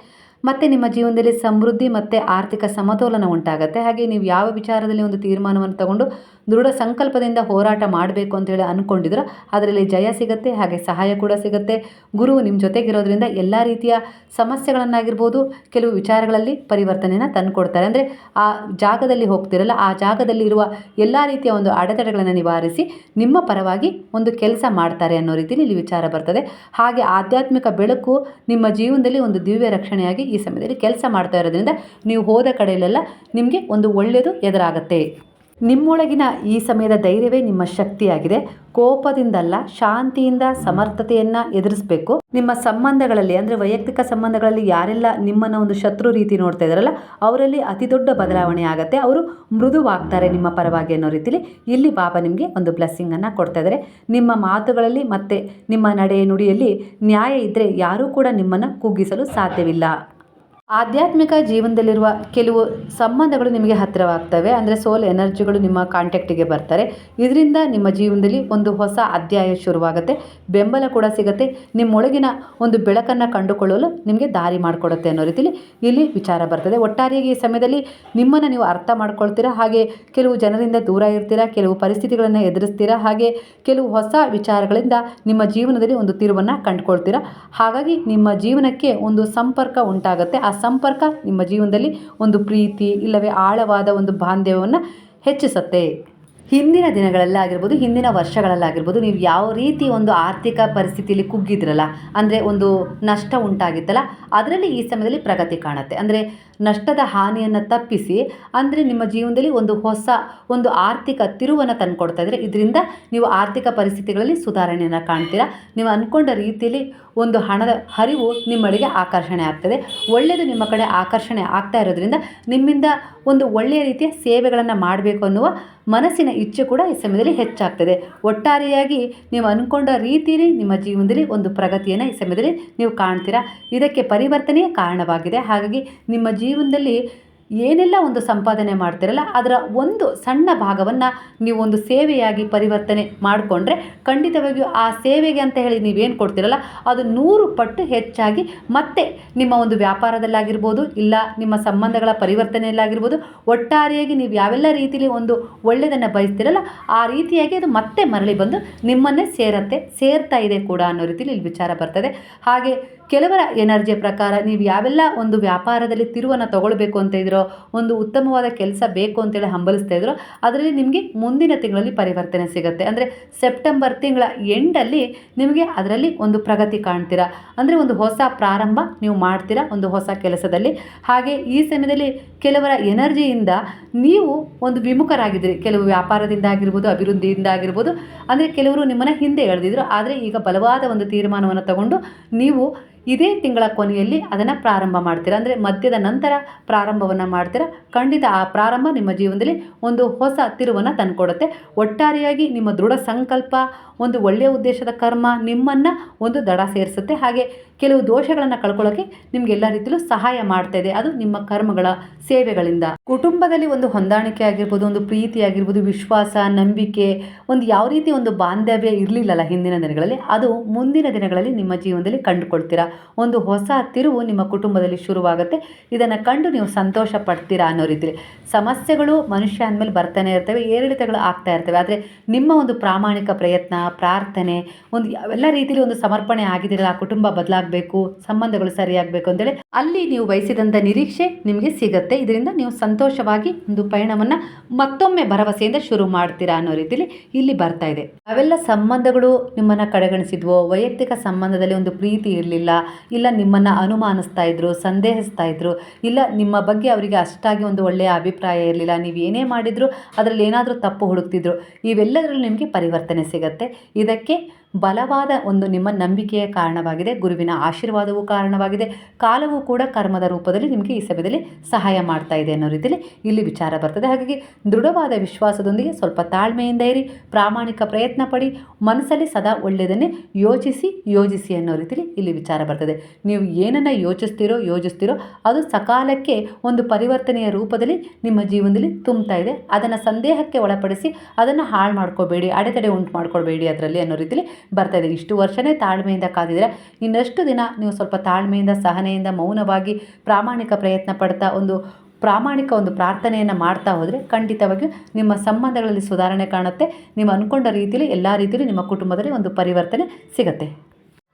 ಮತ್ತು ನಿಮ್ಮ ಜೀವನದಲ್ಲಿ ಸಮೃದ್ಧಿ ಮತ್ತು ಆರ್ಥಿಕ ಸಮತೋಲನ ಉಂಟಾಗುತ್ತೆ. ಹಾಗೆ ನೀವು ಯಾವ ವಿಚಾರದಲ್ಲಿ ಒಂದು ತೀರ್ಮಾನವನ್ನು ತಗೊಂಡು ದೃಢ ಸಂಕಲ್ಪದಿಂದ ಹೋರಾಟ ಮಾಡಬೇಕು ಅಂತೇಳಿ ಅಂದ್ಕೊಂಡಿದ್ರು ಅದರಲ್ಲಿ ಜಯ ಸಿಗುತ್ತೆ, ಹಾಗೆ ಸಹಾಯ ಕೂಡ ಸಿಗುತ್ತೆ. ಗುರು ನಿಮ್ಮ ಜೊತೆಗಿರೋದ್ರಿಂದ ಎಲ್ಲ ರೀತಿಯ ಸಮಸ್ಯೆಗಳನ್ನಾಗಿರ್ಬೋದು, ಕೆಲವು ವಿಚಾರಗಳಲ್ಲಿ ಪರಿವರ್ತನೆಯನ್ನು ತಂದುಕೊಡ್ತಾರೆ. ಅಂದರೆ ಆ ಜಾಗದಲ್ಲಿ ಹೋಗ್ತಿರಲ್ಲ, ಆ ಜಾಗದಲ್ಲಿ ಇರುವ ಎಲ್ಲ ರೀತಿಯ ಒಂದು ಅಡೆತಡೆಗಳನ್ನು ನಿವಾರಿಸಿ ನಿಮ್ಮ ಪರವಾಗಿ ಒಂದು ಕೆಲಸ ಮಾಡ್ತಾರೆ ಅನ್ನೋ ರೀತಿಯಲ್ಲಿ ಇಲ್ಲಿ ವಿಚಾರ ಬರ್ತದೆ. ಹಾಗೆ ಆಧ್ಯಾತ್ಮಿಕ ಬೆಳಕು ನಿಮ್ಮ ಜೀವನದಲ್ಲಿ ಒಂದು ದಿವ್ಯ ರಕ್ಷಣೆಯಾಗಿ ಈ ಸಮಯದಲ್ಲಿ ಕೆಲಸ ಮಾಡ್ತಾ ಇರೋದ್ರಿಂದ ನೀವು ಹೋದ ಕಡೆಯಲ್ಲೆಲ್ಲ ನಿಮಗೆ ಒಂದು ಒಳ್ಳೆಯದು ಎದುರಾಗತ್ತೆ. ನಿಮ್ಮೊಳಗಿನ ಈ ಸಮಯದ ಧೈರ್ಯವೇ ನಿಮ್ಮ ಶಕ್ತಿಯಾಗಿದೆ. ಕೋಪದಿಂದಲ್ಲ, ಶಾಂತಿಯಿಂದ ಸಮರ್ಥತೆಯನ್ನು ಎದುರಿಸಬೇಕು. ನಿಮ್ಮ ಸಂಬಂಧಗಳಲ್ಲಿ, ಅಂದರೆ ವೈಯಕ್ತಿಕ ಸಂಬಂಧಗಳಲ್ಲಿ ಯಾರೆಲ್ಲ ನಿಮ್ಮನ್ನು ಒಂದು ಶತ್ರು ರೀತಿ ನೋಡ್ತಾ ಇದ್ದಾರಲ್ಲ, ಅವರಲ್ಲಿ ಅತಿ ದೊಡ್ಡ ಬದಲಾವಣೆ ಆಗುತ್ತೆ. ಅವರು ಮೃದುವಾಗ್ತಾರೆ ನಿಮ್ಮ ಪರವಾಗಿ ಅನ್ನೋ ರೀತಿಲಿ. ಇಲ್ಲಿ ಬಾಬಾ ನಿಮಗೆ ಒಂದು ಬ್ಲೆಸ್ಸಿಂಗನ್ನು ಕೊಡ್ತಾ ಇದ್ದಾರೆ. ನಿಮ್ಮ ಮಾತುಗಳಲ್ಲಿ ಮತ್ತು ನಿಮ್ಮ ನಡೆ ನುಡಿಯಲ್ಲಿ ನ್ಯಾಯ ಇದ್ದರೆ ಯಾರೂ ಕೂಡ ನಿಮ್ಮನ್ನು ಕುಗ್ಗಿಸಲು ಸಾಧ್ಯವಿಲ್ಲ. ಆಧ್ಯಾತ್ಮಿಕ ಜೀವನದಲ್ಲಿರುವ ಕೆಲವು ಸಂಬಂಧಗಳು ನಿಮಗೆ ಹತ್ತಿರವಾಗ್ತವೆ. ಅಂದರೆ ಸೋಲ್ ಎನರ್ಜಿಗಳು ನಿಮ್ಮ ಕಾಂಟ್ಯಾಕ್ಟಿಗೆ ಬರ್ತಾರೆ. ಇದರಿಂದ ನಿಮ್ಮ ಜೀವನದಲ್ಲಿ ಒಂದು ಹೊಸ ಅಧ್ಯಾಯ ಶುರುವಾಗುತ್ತೆ. ಬೆಂಬಲ ಕೂಡ ಸಿಗುತ್ತೆ. ನಿಮ್ಮೊಳಗಿನ ಒಂದು ಬೆಳಕನ್ನು ಕಂಡುಕೊಳ್ಳಲು ನಿಮಗೆ ದಾರಿ ಮಾಡಿಕೊಡುತ್ತೆ ಅನ್ನೋ ರೀತಿಯಲ್ಲಿ ಇಲ್ಲಿ ವಿಚಾರ ಬರ್ತದೆ. ಒಟ್ಟಾರೆಯಾಗಿ ಈ ಸಮಯದಲ್ಲಿ ನಿಮ್ಮನ್ನು ನೀವು ಅರ್ಥ ಮಾಡ್ಕೊಳ್ತೀರಾ? ಹಾಗೆ ಕೆಲವು ಜನರಿಂದ ದೂರ ಇರ್ತೀರಾ? ಕೆಲವು ಪರಿಸ್ಥಿತಿಗಳನ್ನು ಎದುರಿಸ್ತೀರಾ? ಹಾಗೆ ಕೆಲವು ಹೊಸ ವಿಚಾರಗಳಿಂದ ನಿಮ್ಮ ಜೀವನದಲ್ಲಿ ಒಂದು ತಿರುವನ್ನು ಕಂಡುಕೊಳ್ತೀರಾ? ಹಾಗಾಗಿ ನಿಮ್ಮ ಜೀವನಕ್ಕೆ ಒಂದು ಸಂಪರ್ಕ ಉಂಟಾಗುತ್ತೆ. ಆ ಸಂಪರ್ಕ ನಿಮ್ಮ ಜೀವನದಲ್ಲಿ ಒಂದು ಪ್ರೀತಿ ಇಲ್ಲವೇ ಆಳವಾದ ಒಂದು ಬಾಂಧವ್ಯವನ್ನು ಹೆಚ್ಚಿಸುತ್ತೆ. ಹಿಂದಿನ ದಿನಗಳಲ್ಲಾಗಿರ್ಬೋದು, ಹಿಂದಿನ ವರ್ಷಗಳಲ್ಲಾಗಿರ್ಬೋದು, ನೀವು ಯಾವ ರೀತಿ ಒಂದು ಆರ್ಥಿಕ ಪರಿಸ್ಥಿತಿಯಲ್ಲಿ ಕುಗ್ಗಿದ್ರಲ್ಲ, ಅಂದರೆ ಒಂದು ನಷ್ಟ ಉಂಟಾಗಿತ್ತಲ್ಲ, ಅದರಲ್ಲಿ ಈ ಸಮಯದಲ್ಲಿ ಪ್ರಗತಿ ಕಾಣುತ್ತೆ. ಅಂದರೆ ನಷ್ಟದ ಹಾನಿಯನ್ನು ತಪ್ಪಿಸಿ, ಅಂದರೆ ನಿಮ್ಮ ಜೀವನದಲ್ಲಿ ಒಂದು ಹೊಸ, ಒಂದು ಆರ್ಥಿಕ ತಿರುವನ್ನು ತಂದುಕೊಡ್ತಾ ಇದ್ದರೆ ಇದರಿಂದ ನೀವು ಆರ್ಥಿಕ ಪರಿಸ್ಥಿತಿಗಳಲ್ಲಿ ಸುಧಾರಣೆಯನ್ನು ಕಾಣ್ತೀರಾ? ನೀವು ಅಂದ್ಕೊಂಡ ರೀತಿಯಲ್ಲಿ ಒಂದು ಹಣದ ಹರಿವು ನಿಮ್ಮಡೆಗೆ ಆಕರ್ಷಣೆ ಆಗ್ತದೆ. ಒಳ್ಳೆಯದು ನಿಮ್ಮ ಕಡೆ ಆಕರ್ಷಣೆ ಆಗ್ತಾ ಇರೋದ್ರಿಂದ ನಿಮ್ಮಿಂದ ಒಂದು ಒಳ್ಳೆಯ ರೀತಿಯ ಸೇವೆಗಳನ್ನು ಮಾಡಬೇಕು ಅನ್ನುವ ಮನಸ್ಸಿನ ಇಚ್ಛೆ ಕೂಡ ಈ ಸಮಯದಲ್ಲಿ ಹೆಚ್ಚಾಗ್ತದೆ. ಒಟ್ಟಾರೆಯಾಗಿ ನೀವು ಅಂದ್ಕೊಂಡ ರೀತಿಯಲ್ಲಿ ನಿಮ್ಮ ಜೀವನದಲ್ಲಿ ಒಂದು ಪ್ರಗತಿಯನ್ನು ಈ ಸಮಯದಲ್ಲಿ ನೀವು ಕಾಣ್ತೀರಾ? ಇದಕ್ಕೆ ಪರಿವರ್ತನೆಯೇ ಕಾರಣವಾಗಿದೆ. ಹಾಗಾಗಿ ನಿಮ್ಮ ಜೀವನದಲ್ಲಿ ಏನೆಲ್ಲ ಒಂದು ಸಂಪಾದನೆ ಮಾಡ್ತಿರಲ್ಲ, ಅದರ ಒಂದು ಸಣ್ಣ ಭಾಗವನ್ನು ನೀವು ಒಂದು ಸೇವೆಯಾಗಿ ಪರಿವರ್ತನೆ ಮಾಡಿಕೊಂಡ್ರೆ ಖಂಡಿತವಾಗಿಯೂ ಆ ಸೇವೆಗೆ ಅಂತ ಹೇಳಿ ನೀವೇನು ಕೊಡ್ತಿರಲ್ಲ, ಅದು ನೂರು ಪಟ್ಟು ಹೆಚ್ಚಾಗಿ ಮತ್ತೆ ನಿಮ್ಮ ಒಂದು ವ್ಯಾಪಾರದಲ್ಲಾಗಿರ್ಬೋದು ಇಲ್ಲ ನಿಮ್ಮ ಸಂಬಂಧಗಳ ಪರಿವರ್ತನೆಯಲ್ಲಾಗಿರ್ಬೋದು, ಒಟ್ಟಾರೆಯಾಗಿ ನೀವು ಯಾವೆಲ್ಲ ರೀತಿಯಲ್ಲಿ ಒಂದು ಒಳ್ಳೆಯದನ್ನು ಬಯಸ್ತಿರಲ್ಲ, ಆ ರೀತಿಯಾಗಿ ಅದು ಮತ್ತೆ ಮರಳಿ ಬಂದು ನಿಮ್ಮನ್ನೇ ಸೇರತ್ತೆ, ಸೇರ್ತಾ ಇದೆ ಕೂಡ ಅನ್ನೋ ರೀತಿಯಲ್ಲಿ ಇಲ್ಲಿ ವಿಚಾರ ಬರ್ತದೆ. ಹಾಗೆ ಕೆಲವರ ಎನರ್ಜಿಯ ಪ್ರಕಾರ ನೀವು ಯಾವೆಲ್ಲ ಒಂದು ವ್ಯಾಪಾರದಲ್ಲಿ ತಿರುವನ್ನು ತಗೊಳ್ಬೇಕು ಅಂತ ಇದ್ರೋ, ಒಂದು ಉತ್ತಮವಾದ ಕೆಲಸ ಬೇಕು ಅಂತೇಳಿ ಹಂಬಲಿಸ್ತಾ ಇದ್ರು, ಅದರಲ್ಲಿ ನಿಮಗೆ ಮುಂದಿನ ತಿಂಗಳಲ್ಲಿ ಪರಿವರ್ತನೆ ಸಿಗುತ್ತೆ. ಅಂದರೆ ಸೆಪ್ಟೆಂಬರ್ ತಿಂಗಳ ಎಂಡಲ್ಲಿ ನಿಮಗೆ ಅದರಲ್ಲಿ ಒಂದು ಪ್ರಗತಿ ಕಾಣ್ತೀರಾ. ಅಂದರೆ ಒಂದು ಹೊಸ ಪ್ರಾರಂಭ ನೀವು ಮಾಡ್ತೀರಾ ಒಂದು ಹೊಸ ಕೆಲಸದಲ್ಲಿ. ಹಾಗೆ ಈ ಸಮಯದಲ್ಲಿ ಕೆಲವರ ಎನರ್ಜಿಯಿಂದ ನೀವು ಒಂದು ವಿಮುಖರಾಗಿದ್ದೀರಿ. ಕೆಲವು ವ್ಯಾಪಾರದಿಂದ ಆಗಿರ್ಬೋದು, ಅಭಿವೃದ್ಧಿಯಿಂದ ಆಗಿರ್ಬೋದು. ಅಂದರೆ ಕೆಲವರು ನಿಮ್ಮನ್ನು ಹಿಂದೆ ಎಳೆದಿದ್ರು. ಆದರೆ ಈಗ ಬಲವಾದ ಒಂದು ತೀರ್ಮಾನವನ್ನು ತಗೊಂಡು ನೀವು ಇದೇ ತಿಂಗಳ ಕೊನೆಯಲ್ಲಿ ಅದನ್ನು ಪ್ರಾರಂಭ ಮಾಡ್ತೀರಾ? ಅಂದರೆ ಮಧ್ಯದ ನಂತರ ಪ್ರಾರಂಭವನ್ನು ಮಾಡ್ತೀರಾ? ಖಂಡಿತ ಆ ಪ್ರಾರಂಭ ನಿಮ್ಮ ಜೀವನದಲ್ಲಿ ಒಂದು ಹೊಸ ತಿರುವನ್ನು ತಂದುಕೊಡುತ್ತೆ. ಒಟ್ಟಾರೆಯಾಗಿ ನಿಮ್ಮ ದೃಢ ಸಂಕಲ್ಪ, ಒಂದು ಒಳ್ಳೆಯ ಉದ್ದೇಶದ ಕರ್ಮ ನಿಮ್ಮನ್ನು ಒಂದು ದಡ ಸೇರಿಸುತ್ತೆ. ಹಾಗೆ ಕೆಲವು ದೋಷಗಳನ್ನು ಕಳ್ಕೊಳ್ಳೋಕ್ಕೆ ನಿಮಗೆಲ್ಲ ರೀತಿಯಲ್ಲೂ ಸಹಾಯ ಮಾಡ್ತಾ ಇದೆ. ಅದು ನಿಮ್ಮ ಕರ್ಮಗಳ ಸೇವೆಗಳಿಂದ. ಕುಟುಂಬದಲ್ಲಿ ಒಂದು ಹೊಂದಾಣಿಕೆ ಆಗಿರ್ಬೋದು, ಒಂದು ಪ್ರೀತಿ ಆಗಿರ್ಬೋದು, ವಿಶ್ವಾಸ, ನಂಬಿಕೆ, ಒಂದು ಯಾವ ರೀತಿ ಒಂದು ಬಾಂಧವ್ಯ ಇರಲಿಲ್ಲಲ್ಲ ಹಿಂದಿನ ದಿನಗಳಲ್ಲಿ, ಅದು ಮುಂದಿನ ದಿನಗಳಲ್ಲಿ ನಿಮ್ಮ ಜೀವನದಲ್ಲಿ ಕಂಡುಕೊಳ್ತೀರಾ? ಒಂದು ಹೊಸ ತಿರುವು ನಿಮ್ಮ ಕುಟುಂಬದಲ್ಲಿ ಶುರುವಾಗುತ್ತೆ. ಇದನ್ನು ಕಂಡು ನೀವು ಸಂತೋಷ ಪಡ್ತೀರಾ ಅನ್ನೋ ರೀತಿಯಲ್ಲಿ ಸಮಸ್ಯೆಗಳು ಮನುಷ್ಯ ಅಂದಮೇಲೆ ಬರ್ತಾನೆ ಇರ್ತವೆ, ಏರಿಳಿತಗಳು ಆಗ್ತಾ ಇರ್ತವೆ. ಆದರೆ ನಿಮ್ಮ ಒಂದು ಪ್ರಾಮಾಣಿಕ ಪ್ರಯತ್ನ, ಪ್ರಾರ್ಥನೆ, ಒಂದು ಎಲ್ಲ ರೀತಿಯಲ್ಲಿ ಒಂದು ಸಮರ್ಪಣೆ ಆಗಿದ್ದೀರಲ್ಲ ಆ ಕುಟುಂಬ ಬದಲಾಗಬೇಕು, ಸಂಬಂಧಗಳು ಸರಿಯಾಗಬೇಕು ಅಂತೇಳಿ ಅಲ್ಲಿ ನೀವು ಬಯಸಿದಂಥ ನಿರೀಕ್ಷೆ ನಿಮಗೆ ಸಿಗುತ್ತೆ. ಇದರಿಂದ ನೀವು ಸಂತೋಷವಾಗಿ ಒಂದು ಪಯಣವನ್ನು ಮತ್ತೊಮ್ಮೆ ಭರವಸೆಯಿಂದ ಶುರು ಮಾಡ್ತೀರಾ ಅನ್ನೋ ರೀತಿಯಲ್ಲಿ ಇಲ್ಲಿ ಬರ್ತಾ ಇದೆ. ಅವೆಲ್ಲ ಸಂಬಂಧಗಳು ನಿಮ್ಮನ್ನು ಕಡೆಗಣಿಸಿದ್ವೋ, ವೈಯಕ್ತಿಕ ಸಂಬಂಧದಲ್ಲಿ ಒಂದು ಪ್ರೀತಿ ಇರಲಿಲ್ಲ ಇಲ್ಲ ನಿಮ್ಮನ್ನು ಅನುಮಾನಿಸ್ತಾ ಇದ್ದರು ಸಂದೇಹಿಸ್ತಾ ಇದ್ದರು ಇಲ್ಲ ನಿಮ್ಮ ಬಗ್ಗೆ ಅವರಿಗೆ ಅಷ್ಟಾಗಿ ಒಂದು ಒಳ್ಳೆಯ ಅಭಿಪ್ರಾಯ ಇರಲಿಲ್ಲ, ನೀವು ಏನೇ ಮಾಡಿದರೂ ಅದರಲ್ಲಿ ಏನಾದರೂ ತಪ್ಪು ಹುಡುಕ್ತಿದ್ರು, ಇವೆಲ್ಲದರಲ್ಲೂ ನಿಮಗೆ ಪರಿವರ್ತನೆ ಸಿಗತ್ತೆ. ಇದಕ್ಕೆ ಬಲವಾದ ಒಂದು ನಿಮ್ಮ ನಂಬಿಕೆಯ ಕಾರಣವಾಗಿದೆ, ಗುರುವಿನ ಆಶೀರ್ವಾದವೂ ಕಾರಣವಾಗಿದೆ. ಕಾಲವೂ ಕೂಡ ಕರ್ಮದ ರೂಪದಲ್ಲಿ ನಿಮಗೆ ಈ ಸಮಯದಲ್ಲಿ ಸಹಾಯ ಮಾಡ್ತಾ ಇದೆ ಅನ್ನೋ ರೀತಿಯಲ್ಲಿ ಇಲ್ಲಿ ವಿಚಾರ ಬರ್ತದೆ. ಹಾಗಾಗಿ ದೃಢವಾದ ವಿಶ್ವಾಸದೊಂದಿಗೆ ಸ್ವಲ್ಪ ತಾಳ್ಮೆಯಿಂದ ಇರಿ, ಪ್ರಾಮಾಣಿಕ ಪ್ರಯತ್ನ ಪಡಿ, ಮನಸ್ಸಲ್ಲಿ ಸದಾ ಒಳ್ಳೆಯದನ್ನೇ ಯೋಚಿಸಿ, ಯೋಜಿಸಿ ಅನ್ನೋ ರೀತಿಯಲ್ಲಿ ಇಲ್ಲಿ ವಿಚಾರ ಬರ್ತದೆ. ನೀವು ಏನನ್ನು ಯೋಚಿಸ್ತೀರೋ, ಯೋಜಿಸ್ತೀರೋ, ಅದು ಸಕಾಲಕ್ಕೆ ಒಂದು ಪರಿವರ್ತನೆಯ ರೂಪದಲ್ಲಿ ನಿಮ್ಮ ಜೀವನದಲ್ಲಿ ತುಂಬ್ತಾ ಇದೆ. ಅದನ್ನು ಸಂದೇಹಕ್ಕೆ ಒಳಪಡಿಸಿ, ಅದನ್ನು ಹಾಳು ಮಾಡ್ಕೋಬೇಡಿ, ಅಡೆತಡೆ ಉಂಟು ಮಾಡ್ಕೊಳ್ಬೇಡಿ ಅದರಲ್ಲಿ ಅನ್ನೋ ರೀತಿಯಲ್ಲಿ ಬರ್ತಾ ಇದೆ. ಇಷ್ಟು ವರ್ಷನೇ ತಾಳ್ಮೆಯಿಂದ ಕಾದಿದ್ರೆ ಇನ್ನಷ್ಟು ದಿನ ನೀವು ಸ್ವಲ್ಪ ತಾಳ್ಮೆಯಿಂದ, ಸಹನೆಯಿಂದ, ಮೌನವಾಗಿ ಪ್ರಾಮಾಣಿಕ ಪ್ರಯತ್ನ ಪಡ್ತಾ ಒಂದು ಪ್ರಾಮಾಣಿಕ ಒಂದು ಪ್ರಾರ್ಥನೆಯನ್ನು ಮಾಡ್ತಾ ಹೋದರೆ ಖಂಡಿತವಾಗಿಯೂ ನಿಮ್ಮ ಸಂಬಂಧಗಳಲ್ಲಿ ಸುಧಾರಣೆ ಕಾಣುತ್ತೆ. ನೀವು ಅಂದ್ಕೊಂಡ ರೀತಿಯಲ್ಲಿ ಎಲ್ಲ ರೀತಿಯಲ್ಲೂ ನಿಮ್ಮ ಕುಟುಂಬದಲ್ಲಿ ಒಂದು ಪರಿವರ್ತನೆ ಸಿಗುತ್ತೆ.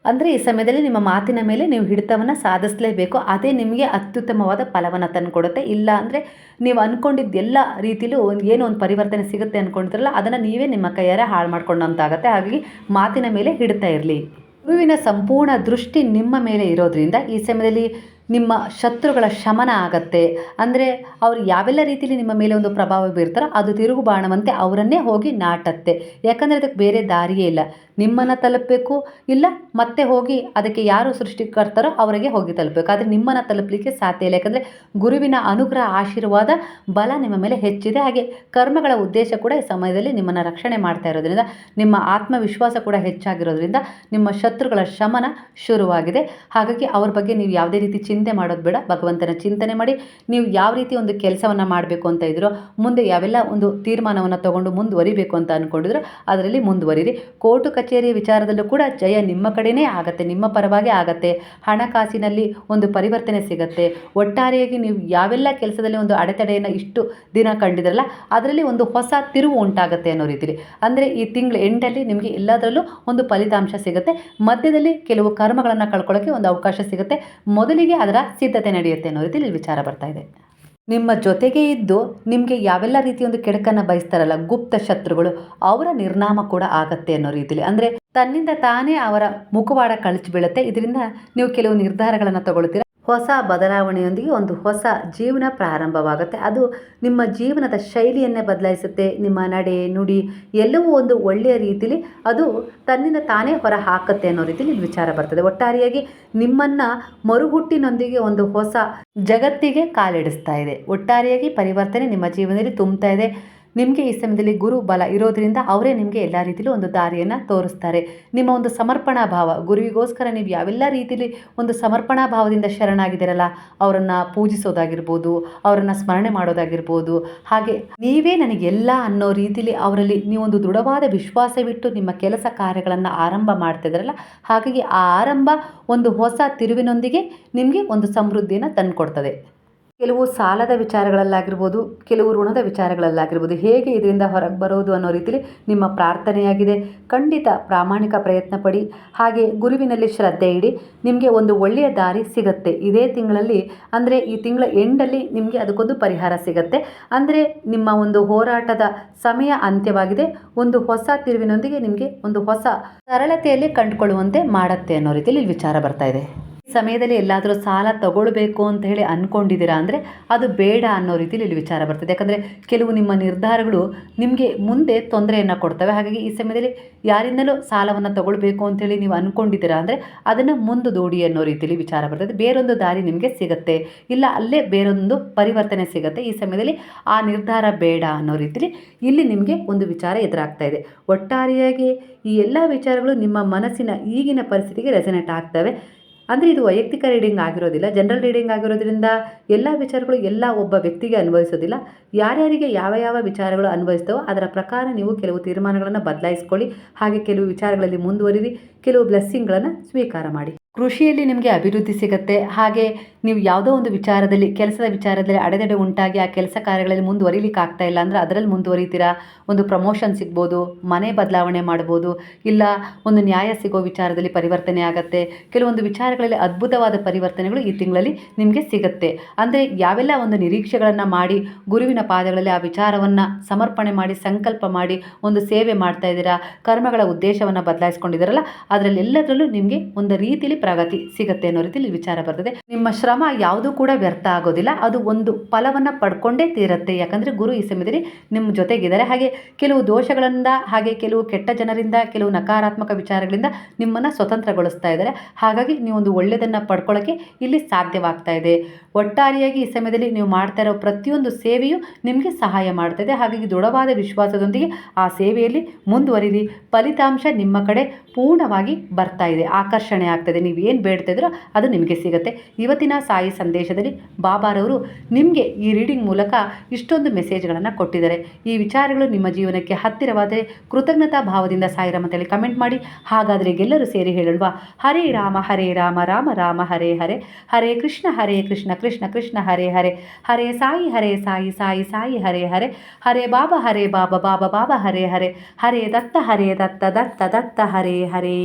ಅಂದರೆ ಈ ಸಮಯದಲ್ಲಿ ನಿಮ್ಮ ಮಾತಿನ ಮೇಲೆ ನೀವು ಹಿಡಿತವನ್ನು ಸಾಧಿಸಲೇಬೇಕು. ಅದೇ ನಿಮಗೆ ಅತ್ಯುತ್ತಮವಾದ ಫಲವನ್ನು ತಂದುಕೊಡುತ್ತೆ. ಇಲ್ಲ ಅಂದರೆ ನೀವು ಅಂದ್ಕೊಂಡಿದ್ದು ಎಲ್ಲ ರೀತಿಲೂ ಒಂದು ಏನೋ ಒಂದು ಪರಿವರ್ತನೆ ಸಿಗುತ್ತೆ ಅಂದ್ಕೊಂಡಿದ್ರಲ್ಲ ಅದನ್ನು ನೀವೇ ನಿಮ್ಮ ಕೈಯಾರೆ ಹಾಳು ಮಾಡ್ಕೊಂಡಂತಾಗತ್ತೆ. ಹಾಗಾಗಿ ಮಾತಿನ ಮೇಲೆ ಹಿಡಿತಾ ಇರಲಿ. ಗುರುವಿನ ಸಂಪೂರ್ಣ ದೃಷ್ಟಿ ನಿಮ್ಮ ಮೇಲೆ ಇರೋದ್ರಿಂದ ಈ ಸಮಯದಲ್ಲಿ ನಿಮ್ಮ ಶತ್ರುಗಳ ಶಮನ ಆಗತ್ತೆ. ಅಂದರೆ ಅವರು ಯಾವೆಲ್ಲ ರೀತಿಯಲ್ಲಿ ನಿಮ್ಮ ಮೇಲೆ ಒಂದು ಪ್ರಭಾವ ಬೀರ್ತಾರೋ ಅದು ತಿರುಗು ಬಾಣವಂತೆ ಅವರನ್ನೇ ಹೋಗಿ ನಾಟತ್ತೆ. ಯಾಕಂದರೆ ಅದಕ್ಕೆ ಬೇರೆ ದಾರಿಯೇ ಇಲ್ಲ. ನಿಮ್ಮನ್ನು ತಲುಪಬೇಕು, ಇಲ್ಲ ಮತ್ತೆ ಹೋಗಿ ಅದಕ್ಕೆ ಯಾರು ಸೃಷ್ಟಿಕರ್ತಾರೋ ಅವರಿಗೆ ಹೋಗಿ ತಲುಪಬೇಕು. ಆದರೆ ನಿಮ್ಮನ್ನು ತಲುಪಲಿಕ್ಕೆ ಸಾಧ್ಯ ಇಲ್ಲ. ಯಾಕಂದರೆ ಗುರುವಿನ ಅನುಗ್ರಹ, ಆಶೀರ್ವಾದ, ಬಲ ನಿಮ್ಮ ಮೇಲೆ ಹೆಚ್ಚಿದೆ. ಹಾಗೆ ಕರ್ಮಗಳ ಉದ್ದೇಶ ಕೂಡ ಈ ಸಮಯದಲ್ಲಿ ನಿಮ್ಮನ್ನು ರಕ್ಷಣೆ ಮಾಡ್ತಾ ಇರೋದ್ರಿಂದ, ನಿಮ್ಮ ಆತ್ಮವಿಶ್ವಾಸ ಕೂಡ ಹೆಚ್ಚಾಗಿರೋದ್ರಿಂದ ನಿಮ್ಮ ಶತ್ರುಗಳ ಶಮನ ಶುರುವಾಗಿದೆ. ಹಾಗಾಗಿ ಅವ್ರ ಬಗ್ಗೆ ನೀವು ಯಾವುದೇ ರೀತಿ ಚಿಂತೆ ಮಾಡೋದು ಬೇಡ, ಭಗವಂತನ ಚಿಂತನೆ ಮಾಡಿ. ನೀವು ಯಾವ ರೀತಿ ಒಂದು ಕೆಲಸವನ್ನು ಮಾಡಬೇಕು ಅಂತ ಇದ್ರೋ, ಮುಂದೆ ಯಾವೆಲ್ಲ ಒಂದು ತೀರ್ಮಾನವನ್ನು ತಗೊಂಡು ಮುಂದುವರಿಬೇಕು ಅಂತ ಅಂದ್ಕೊಂಡಿದ್ರು ಅದರಲ್ಲಿ ಮುಂದುವರಿರಿ. ಕೋರ್ಟು ಕಚೇರಿ ವಿಚಾರದಲ್ಲೂ ಕೂಡ ಜಯ ನಿಮ್ಮ ಕಡೆಯೇ ಆಗತ್ತೆ, ನಿಮ್ಮ ಪರವಾಗಿ ಆಗತ್ತೆ. ಹಣಕಾಸಿನಲ್ಲಿ ಒಂದು ಪರಿವರ್ತನೆ ಸಿಗತ್ತೆ. ಒಟ್ಟಾರೆಯಾಗಿ ನೀವು ಯಾವೆಲ್ಲ ಕೆಲಸದಲ್ಲಿ ಒಂದು ಅಡೆತಡೆಯನ್ನು ಇಷ್ಟು ದಿನ ಕಂಡಿದ್ರಲ್ಲ, ಅದರಲ್ಲಿ ಒಂದು ಹೊಸ ತಿರುವು ಉಂಟಾಗುತ್ತೆ ಅನ್ನೋ ರೀತಿಲಿ. ಅಂದರೆ ಈ ತಿಂಗಳ ಎಂಟಲ್ಲಿ ನಿಮಗೆ ಎಲ್ಲದರಲ್ಲೂ ಒಂದು ಫಲಿತಾಂಶ ಸಿಗುತ್ತೆ. ಮಧ್ಯದಲ್ಲಿ ಕೆಲವು ಕರ್ಮಗಳನ್ನು ಕಳ್ಕೊಳ್ಳೋಕ್ಕೆ ಒಂದು ಅವಕಾಶ ಸಿಗುತ್ತೆ. ಮೊದಲಿಗೆ ಅದರ ಸಿದ್ಧತೆ ನಡೆಯುತ್ತೆ ಅನ್ನೋ ರೀತಿಯಲ್ಲಿ ವಿಚಾರ ಬರ್ತಾ ಇದೆ. ನಿಮ್ಮ ಜೊತೆಗೆ ಇದ್ದು ನಿಮಗೆ ಯಾವೆಲ್ಲ ರೀತಿಯ ಒಂದು ಕೆಡಕನ್ನು ಬಯಸ್ತಾರಲ್ಲ, ಗುಪ್ತ ಶತ್ರುಗಳು, ಅವರ ನಿರ್ನಾಮ ಕೂಡ ಆಗತ್ತೆ ಅನ್ನೋ ರೀತಿಯಲ್ಲಿ ಅಂದರೆ ತನ್ನಿಂದ ತಾನೇ ಅವರ ಮುಖವಾಡ ಕಳಚಿ ಬೀಳುತ್ತೆ. ಇದರಿಂದ ನೀವು ಕೆಲವು ನಿರ್ಧಾರಗಳನ್ನು ತಗೊಳ್ತೀರ? ಹೊಸ ಬದಲಾವಣೆಯೊಂದಿಗೆ ಒಂದು ಹೊಸ ಜೀವನ ಪ್ರಾರಂಭವಾಗುತ್ತೆ. ಅದು ನಿಮ್ಮ ಜೀವನದ ಶೈಲಿಯನ್ನೇ ಬದಲಾಯಿಸುತ್ತೆ. ನಿಮ್ಮ ನಡೆ, ನುಡಿ ಎಲ್ಲವೂ ಒಂದು ಒಳ್ಳೆಯ ರೀತಿಲಿ ಅದು ತನ್ನಿಂದ ತಾನೇ ಹೊರ ಹಾಕುತ್ತೆ ಅನ್ನೋ ರೀತಿಲಿ ವಿಚಾರ ಬರ್ತದೆ. ಒಟ್ಟಾರೆಯಾಗಿ ನಿಮ್ಮನ್ನು ಮರುಹುಟ್ಟಿನೊಂದಿಗೆ ಒಂದು ಹೊಸ ಜಗತ್ತಿಗೆ ಕಾಲಿಡಿಸ್ತಾ ಇದೆ. ಒಟ್ಟಾರೆಯಾಗಿ ಪರಿವರ್ತನೆ ನಿಮ್ಮ ಜೀವನದಲ್ಲಿ ತುಂಬ್ತಾ ಇದೆ. ನಿಮಗೆ ಈ ಸಮಯದಲ್ಲಿ ಗುರು ಬಲ ಇರೋದ್ರಿಂದ ಅವರೇ ನಿಮಗೆ ಎಲ್ಲ ರೀತಿಯಲ್ಲೂ ಒಂದು ದಾರಿಯನ್ನು ತೋರಿಸ್ತಾರೆ. ನಿಮ್ಮ ಒಂದು ಸಮರ್ಪಣಾ ಭಾವ, ಗುರುವಿಗೋಸ್ಕರ ನೀವು ಯಾವೆಲ್ಲ ರೀತಿಯಲ್ಲಿ ಒಂದು ಸಮರ್ಪಣಾ ಭಾವದಿಂದ ಶರಣಾಗಿದ್ದೀರಲ್ಲ, ಅವರನ್ನು ಪೂಜಿಸೋದಾಗಿರ್ಬೋದು, ಅವರನ್ನು ಸ್ಮರಣೆ ಮಾಡೋದಾಗಿರ್ಬೋದು, ಹಾಗೆ ನೀವೇ ನನಗೆಲ್ಲ ಅನ್ನೋ ರೀತಿಯಲ್ಲಿ ಅವರಲ್ಲಿ ನೀವೊಂದು ದೃಢವಾದ ವಿಶ್ವಾಸವಿಟ್ಟು ನಿಮ್ಮ ಕೆಲಸ ಕಾರ್ಯಗಳನ್ನು ಆರಂಭ ಮಾಡ್ತಿದ್ರಲ್ಲ ಹಾಗಾಗಿ ಆ ಆರಂಭ ಒಂದು ಹೊಸ ತಿರುವಿನೊಂದಿಗೆ ನಿಮಗೆ ಒಂದು ಸಮೃದ್ಧಿಯನ್ನು ತಂದುಕೊಡ್ತದೆ. ಕೆಲವು ಸಾಲದ ವಿಚಾರಗಳಲ್ಲಾಗಿರ್ಬೋದು, ಕೆಲವು ಋಣದ ವಿಚಾರಗಳಲ್ಲಾಗಿರ್ಬೋದು, ಹೇಗೆ ಇದರಿಂದ ಹೊರಗೆ ಬರೋದು ಅನ್ನೋ ರೀತಿಲಿ ನಿಮ್ಮ ಪ್ರಾರ್ಥನೆಯಾಗಿದೆ. ಖಂಡಿತ ಪ್ರಾಮಾಣಿಕ ಪ್ರಯತ್ನ ಪಡಿ, ಹಾಗೆ ಗುರುವಿನಲ್ಲಿ ಶ್ರದ್ಧೆ ಇಡಿ, ನಿಮಗೆ ಒಂದು ಒಳ್ಳೆಯ ದಾರಿ ಸಿಗತ್ತೆ. ಇದೇ ತಿಂಗಳಲ್ಲಿ, ಅಂದರೆ ಈ ತಿಂಗಳ ಎಂಡಲ್ಲಿ ನಿಮಗೆ ಅದಕ್ಕೊಂದು ಪರಿಹಾರ ಸಿಗತ್ತೆ. ಅಂದರೆ ನಿಮ್ಮ ಒಂದು ಹೋರಾಟದ ಸಮಯ ಅಂತ್ಯವಾಗಿದೆ. ಒಂದು ಹೊಸ ತಿರುವಿನೊಂದಿಗೆ ನಿಮಗೆ ಒಂದು ಹೊಸ ಸರಳತೆಯಲ್ಲಿ ಕಂಡುಕೊಳ್ಳುವಂತೆ ಮಾಡತ್ತೆ ಅನ್ನೋ ರೀತಿಯಲ್ಲಿ ವಿಚಾರ ಬರ್ತಾ ಇದೆ. ಸಮಯದಲ್ಲಿ ಎಲ್ಲಾದರೂ ಸಾಲ ತಗೊಳ್ಬೇಕು ಅಂತ ಹೇಳಿ ಅಂದ್ಕೊಂಡಿದ್ದೀರಾ ಅಂದರೆ ಅದು ಬೇಡ ಅನ್ನೋ ರೀತಿಯಲ್ಲಿ ಇಲ್ಲಿ ವಿಚಾರ ಬರ್ತದೆ. ಯಾಕಂದರೆ ಕೆಲವು ನಿಮ್ಮ ನಿರ್ಧಾರಗಳು ನಿಮಗೆ ಮುಂದೆ ತೊಂದರೆಯನ್ನು ಕೊಡ್ತವೆ. ಹಾಗಾಗಿ ಈ ಸಮಯದಲ್ಲಿ ಯಾರಿಂದಲೂ ಸಾಲವನ್ನು ತಗೊಳ್ಬೇಕು ಅಂತೇಳಿ ನೀವು ಅಂದ್ಕೊಂಡಿದ್ದೀರಾ ಅಂದರೆ ಅದನ್ನು ಮುಂದೆ ದೂಡಿ ಅನ್ನೋ ರೀತಿಯಲ್ಲಿ ವಿಚಾರ ಬರ್ತದೆ. ಬೇರೊಂದು ದಾರಿ ನಿಮಗೆ ಸಿಗುತ್ತೆ. ಇಲ್ಲ, ಅಲ್ಲೇ ಬೇರೊಂದು ಪರಿವರ್ತನೆ ಸಿಗುತ್ತೆ. ಈ ಸಮಯದಲ್ಲಿ ಆ ನಿರ್ಧಾರ ಬೇಡ ಅನ್ನೋ ರೀತಿಯಲ್ಲಿ ಇಲ್ಲಿ ನಿಮಗೆ ಒಂದು ವಿಚಾರ ಎದುರಾಗ್ತಾ ಇದೆ. ಒಟ್ಟಾರೆಯಾಗಿ ಈ ಎಲ್ಲ ವಿಚಾರಗಳು ನಿಮ್ಮ ಮನಸ್ಸಿನ ಈಗಿನ ಪರಿಸ್ಥಿತಿಗೆ ರೆಸನೇಟ್ ಆಗ್ತವೆ. ಅಂದರೆ ಇದು ವೈಯಕ್ತಿಕ ರೀಡಿಂಗ್ ಆಗಿರೋದಿಲ್ಲ. ಜನರಲ್ ರೀಡಿಂಗ್ ಆಗಿರೋದ್ರಿಂದ ಎಲ್ಲ ವಿಚಾರಗಳು ಎಲ್ಲ ಒಬ್ಬ ವ್ಯಕ್ತಿಗೆ ಅನ್ವಯಿಸೋದಿಲ್ಲ. ಯಾರ್ಯಾರಿಗೆ ಯಾವ ಯಾವ ವಿಚಾರಗಳು ಅನ್ವಯಿಸ್ತವೋ ಅದರ ಪ್ರಕಾರ ನೀವು ಕೆಲವು ತೀರ್ಮಾನಗಳನ್ನು ಬದಲಾಯಿಸ್ಕೊಳ್ಳಿ. ಹಾಗೆ ಕೆಲವು ವಿಚಾರಗಳಲ್ಲಿ ಮುಂದುವರಿರಿ. ಕೆಲವು ಬ್ಲೆಸ್ಸಿಂಗ್ಗಳನ್ನು ಸ್ವೀಕಾರ ಮಾಡಿ. ಕೃಷಿಯಲ್ಲಿ ನಿಮಗೆ ಅಭಿವೃದ್ಧಿ ಸಿಗುತ್ತೆ. ಹಾಗೆ ನೀವು ಯಾವುದೋ ಒಂದು ವಿಚಾರದಲ್ಲಿ, ಕೆಲಸದ ವಿಚಾರದಲ್ಲಿ ಅಡೆತಡೆ ಉಂಟಾಗಿ ಆ ಕೆಲಸ ಕಾರ್ಯಗಳಲ್ಲಿ ಮುಂದುವರಿಲಿಕ್ಕೆ ಆಗ್ತಾ ಇಲ್ಲ ಅಂದರೆ ಅದರಲ್ಲಿ ಮುಂದುವರಿತೀರಾ? ಒಂದು ಪ್ರಮೋಷನ್ ಸಿಗ್ಬೋದು, ಮನೆ ಬದಲಾವಣೆ ಮಾಡ್ಬೋದು, ಇಲ್ಲ ಒಂದು ನ್ಯಾಯ ಸಿಗೋ ವಿಚಾರದಲ್ಲಿ ಪರಿವರ್ತನೆ ಆಗುತ್ತೆ. ಕೆಲವೊಂದು ವಿಚಾರಗಳಲ್ಲಿ ಅದ್ಭುತವಾದ ಪರಿವರ್ತನೆಗಳು ಈ ತಿಂಗಳಲ್ಲಿ ನಿಮಗೆ ಸಿಗುತ್ತೆ. ಅಂದರೆ ಯಾವೆಲ್ಲ ಒಂದು ನಿರೀಕ್ಷೆಗಳನ್ನು ಮಾಡಿ, ಗುರುವಿನ ಪಾದಗಳಲ್ಲಿ ಆ ವಿಚಾರವನ್ನು ಸಮರ್ಪಣೆ ಮಾಡಿ, ಸಂಕಲ್ಪ ಮಾಡಿ ಒಂದು ಸೇವೆ ಮಾಡ್ತಾ ಇದ್ದೀರಾ? ಕರ್ಮಗಳ ಉದ್ದೇಶವನ್ನು ಬದಲಾಯಿಸ್ಕೊಂಡಿದ್ದೀರಲ್ಲ, ಅದರಲ್ಲಿ ಎಲ್ಲದರಲ್ಲೂ ನಿಮಗೆ ಒಂದು ರೀತಿಯಲ್ಲಿ ಪ್ರಗತಿ ಸಿಗುತ್ತೆ ಅನ್ನೋ ರೀತಿಯಲ್ಲಿ ವಿಚಾರ ಬರ್ತದೆ. ನಿಮ್ಮ ಶ್ರಮ ಯಾವುದೂ ಕೂಡ ವ್ಯರ್ಥ ಆಗೋದಿಲ್ಲ. ಅದು ಒಂದು ಫಲವನ್ನು ಪಡ್ಕೊಂಡೇ ತೀರತ್ತೆ. ಯಾಕಂದರೆ ಗುರು ಈ ಸಮಯದಲ್ಲಿ ನಿಮ್ಮ ಜೊತೆಗಿದ್ದಾರೆ. ಹಾಗೆ ಕೆಲವು ದೋಷಗಳಿಂದ, ಹಾಗೆ ಕೆಲವು ಕೆಟ್ಟ ಜನರಿಂದ, ಕೆಲವು ನಕಾರಾತ್ಮಕ ವಿಚಾರಗಳಿಂದ ನಿಮ್ಮನ್ನು ಸ್ವತಂತ್ರಗೊಳಿಸ್ತಾ ಇದ್ದಾರೆ. ಹಾಗಾಗಿ ನೀವೊಂದು ಒಳ್ಳೆಯದನ್ನು ಪಡ್ಕೊಳ್ಳೋಕ್ಕೆ ಇಲ್ಲಿ ಸಾಧ್ಯವಾಗ್ತಾ ಇದೆ. ಒಟ್ಟಾರೆಯಾಗಿ ಈ ಸಮಯದಲ್ಲಿ ನೀವು ಮಾಡ್ತಾ ಇರೋ ಪ್ರತಿಯೊಂದು ಸೇವೆಯು ನಿಮಗೆ ಸಹಾಯ ಮಾಡ್ತದೆ ಹಾಗಾಗಿ ದೃಢವಾದ ವಿಶ್ವಾಸದೊಂದಿಗೆ ಆ ಸೇವೆಯಲ್ಲಿ ಮುಂದುವರಿರಿ. ಫಲಿತಾಂಶ ನಿಮ್ಮ ಕಡೆ ಪೂರ್ಣವಾಗಿ ಬರ್ತಾ ಇದೆ, ಆಕರ್ಷಣೆ ಆಗ್ತದೆ. ನೀವು ಏನು ಬೇಡ್ತಿದ್ರೋ ಅದು ನಿಮಗೆ ಸಿಗುತ್ತೆ. ಇವತ್ತಿನ ಸಾಯಿ ಸಂದೇಶದಲ್ಲಿ ಬಾಬಾರವರು ನಿಮಗೆ ಈ ರೀಡಿಂಗ್ ಮೂಲಕ ಇಷ್ಟೊಂದು ಮೆಸೇಜ್ಗಳನ್ನು ಕೊಟ್ಟಿದ್ದಾರೆ. ಈ ವಿಚಾರಗಳು ನಿಮ್ಮ ಜೀವನಕ್ಕೆ ಹತ್ತಿರವಾದರೆ ಕೃತಜ್ಞತಾ ಭಾವದಿಂದ ಸಾಯಿರಾಮ ಅಂತೇಳಿ ಕಮೆಂಟ್ ಮಾಡಿ. ಹಾಗಾದರೆ ಎಲ್ಲರೂ ಸೇರಿ ಹೇಳಲ್ವಾ? ಹರೇ ರಾಮ ಹರೇ ರಾಮ ರಾಮ ರಾಮ, ಹರೇ ಹರೇ. ಹರೇ ಕೃಷ್ಣ ಹರೇ ಕೃಷ್ಣ ಕೃಷ್ಣ ಕೃಷ್ಣ, ಹರೇ ಹರೇ. ಹರೇ ಸಾಯಿ ಹರೇ ಸಾಯಿ ಸಾಯಿ ಸಾಯಿ, ಹರೇ ಹರೇ. ಹರೇ ಬಾಬಾ ಹರೇ ಬಾಬಾ ಬಾಬಾ ಬಾಬಾ, ಹರೇ ಹರೇ. ಹರೇ ದತ್ತ ಹರೇ ದತ್ತ ದತ್ತ ದತ್ತ, ಹರೇ ಹರೇ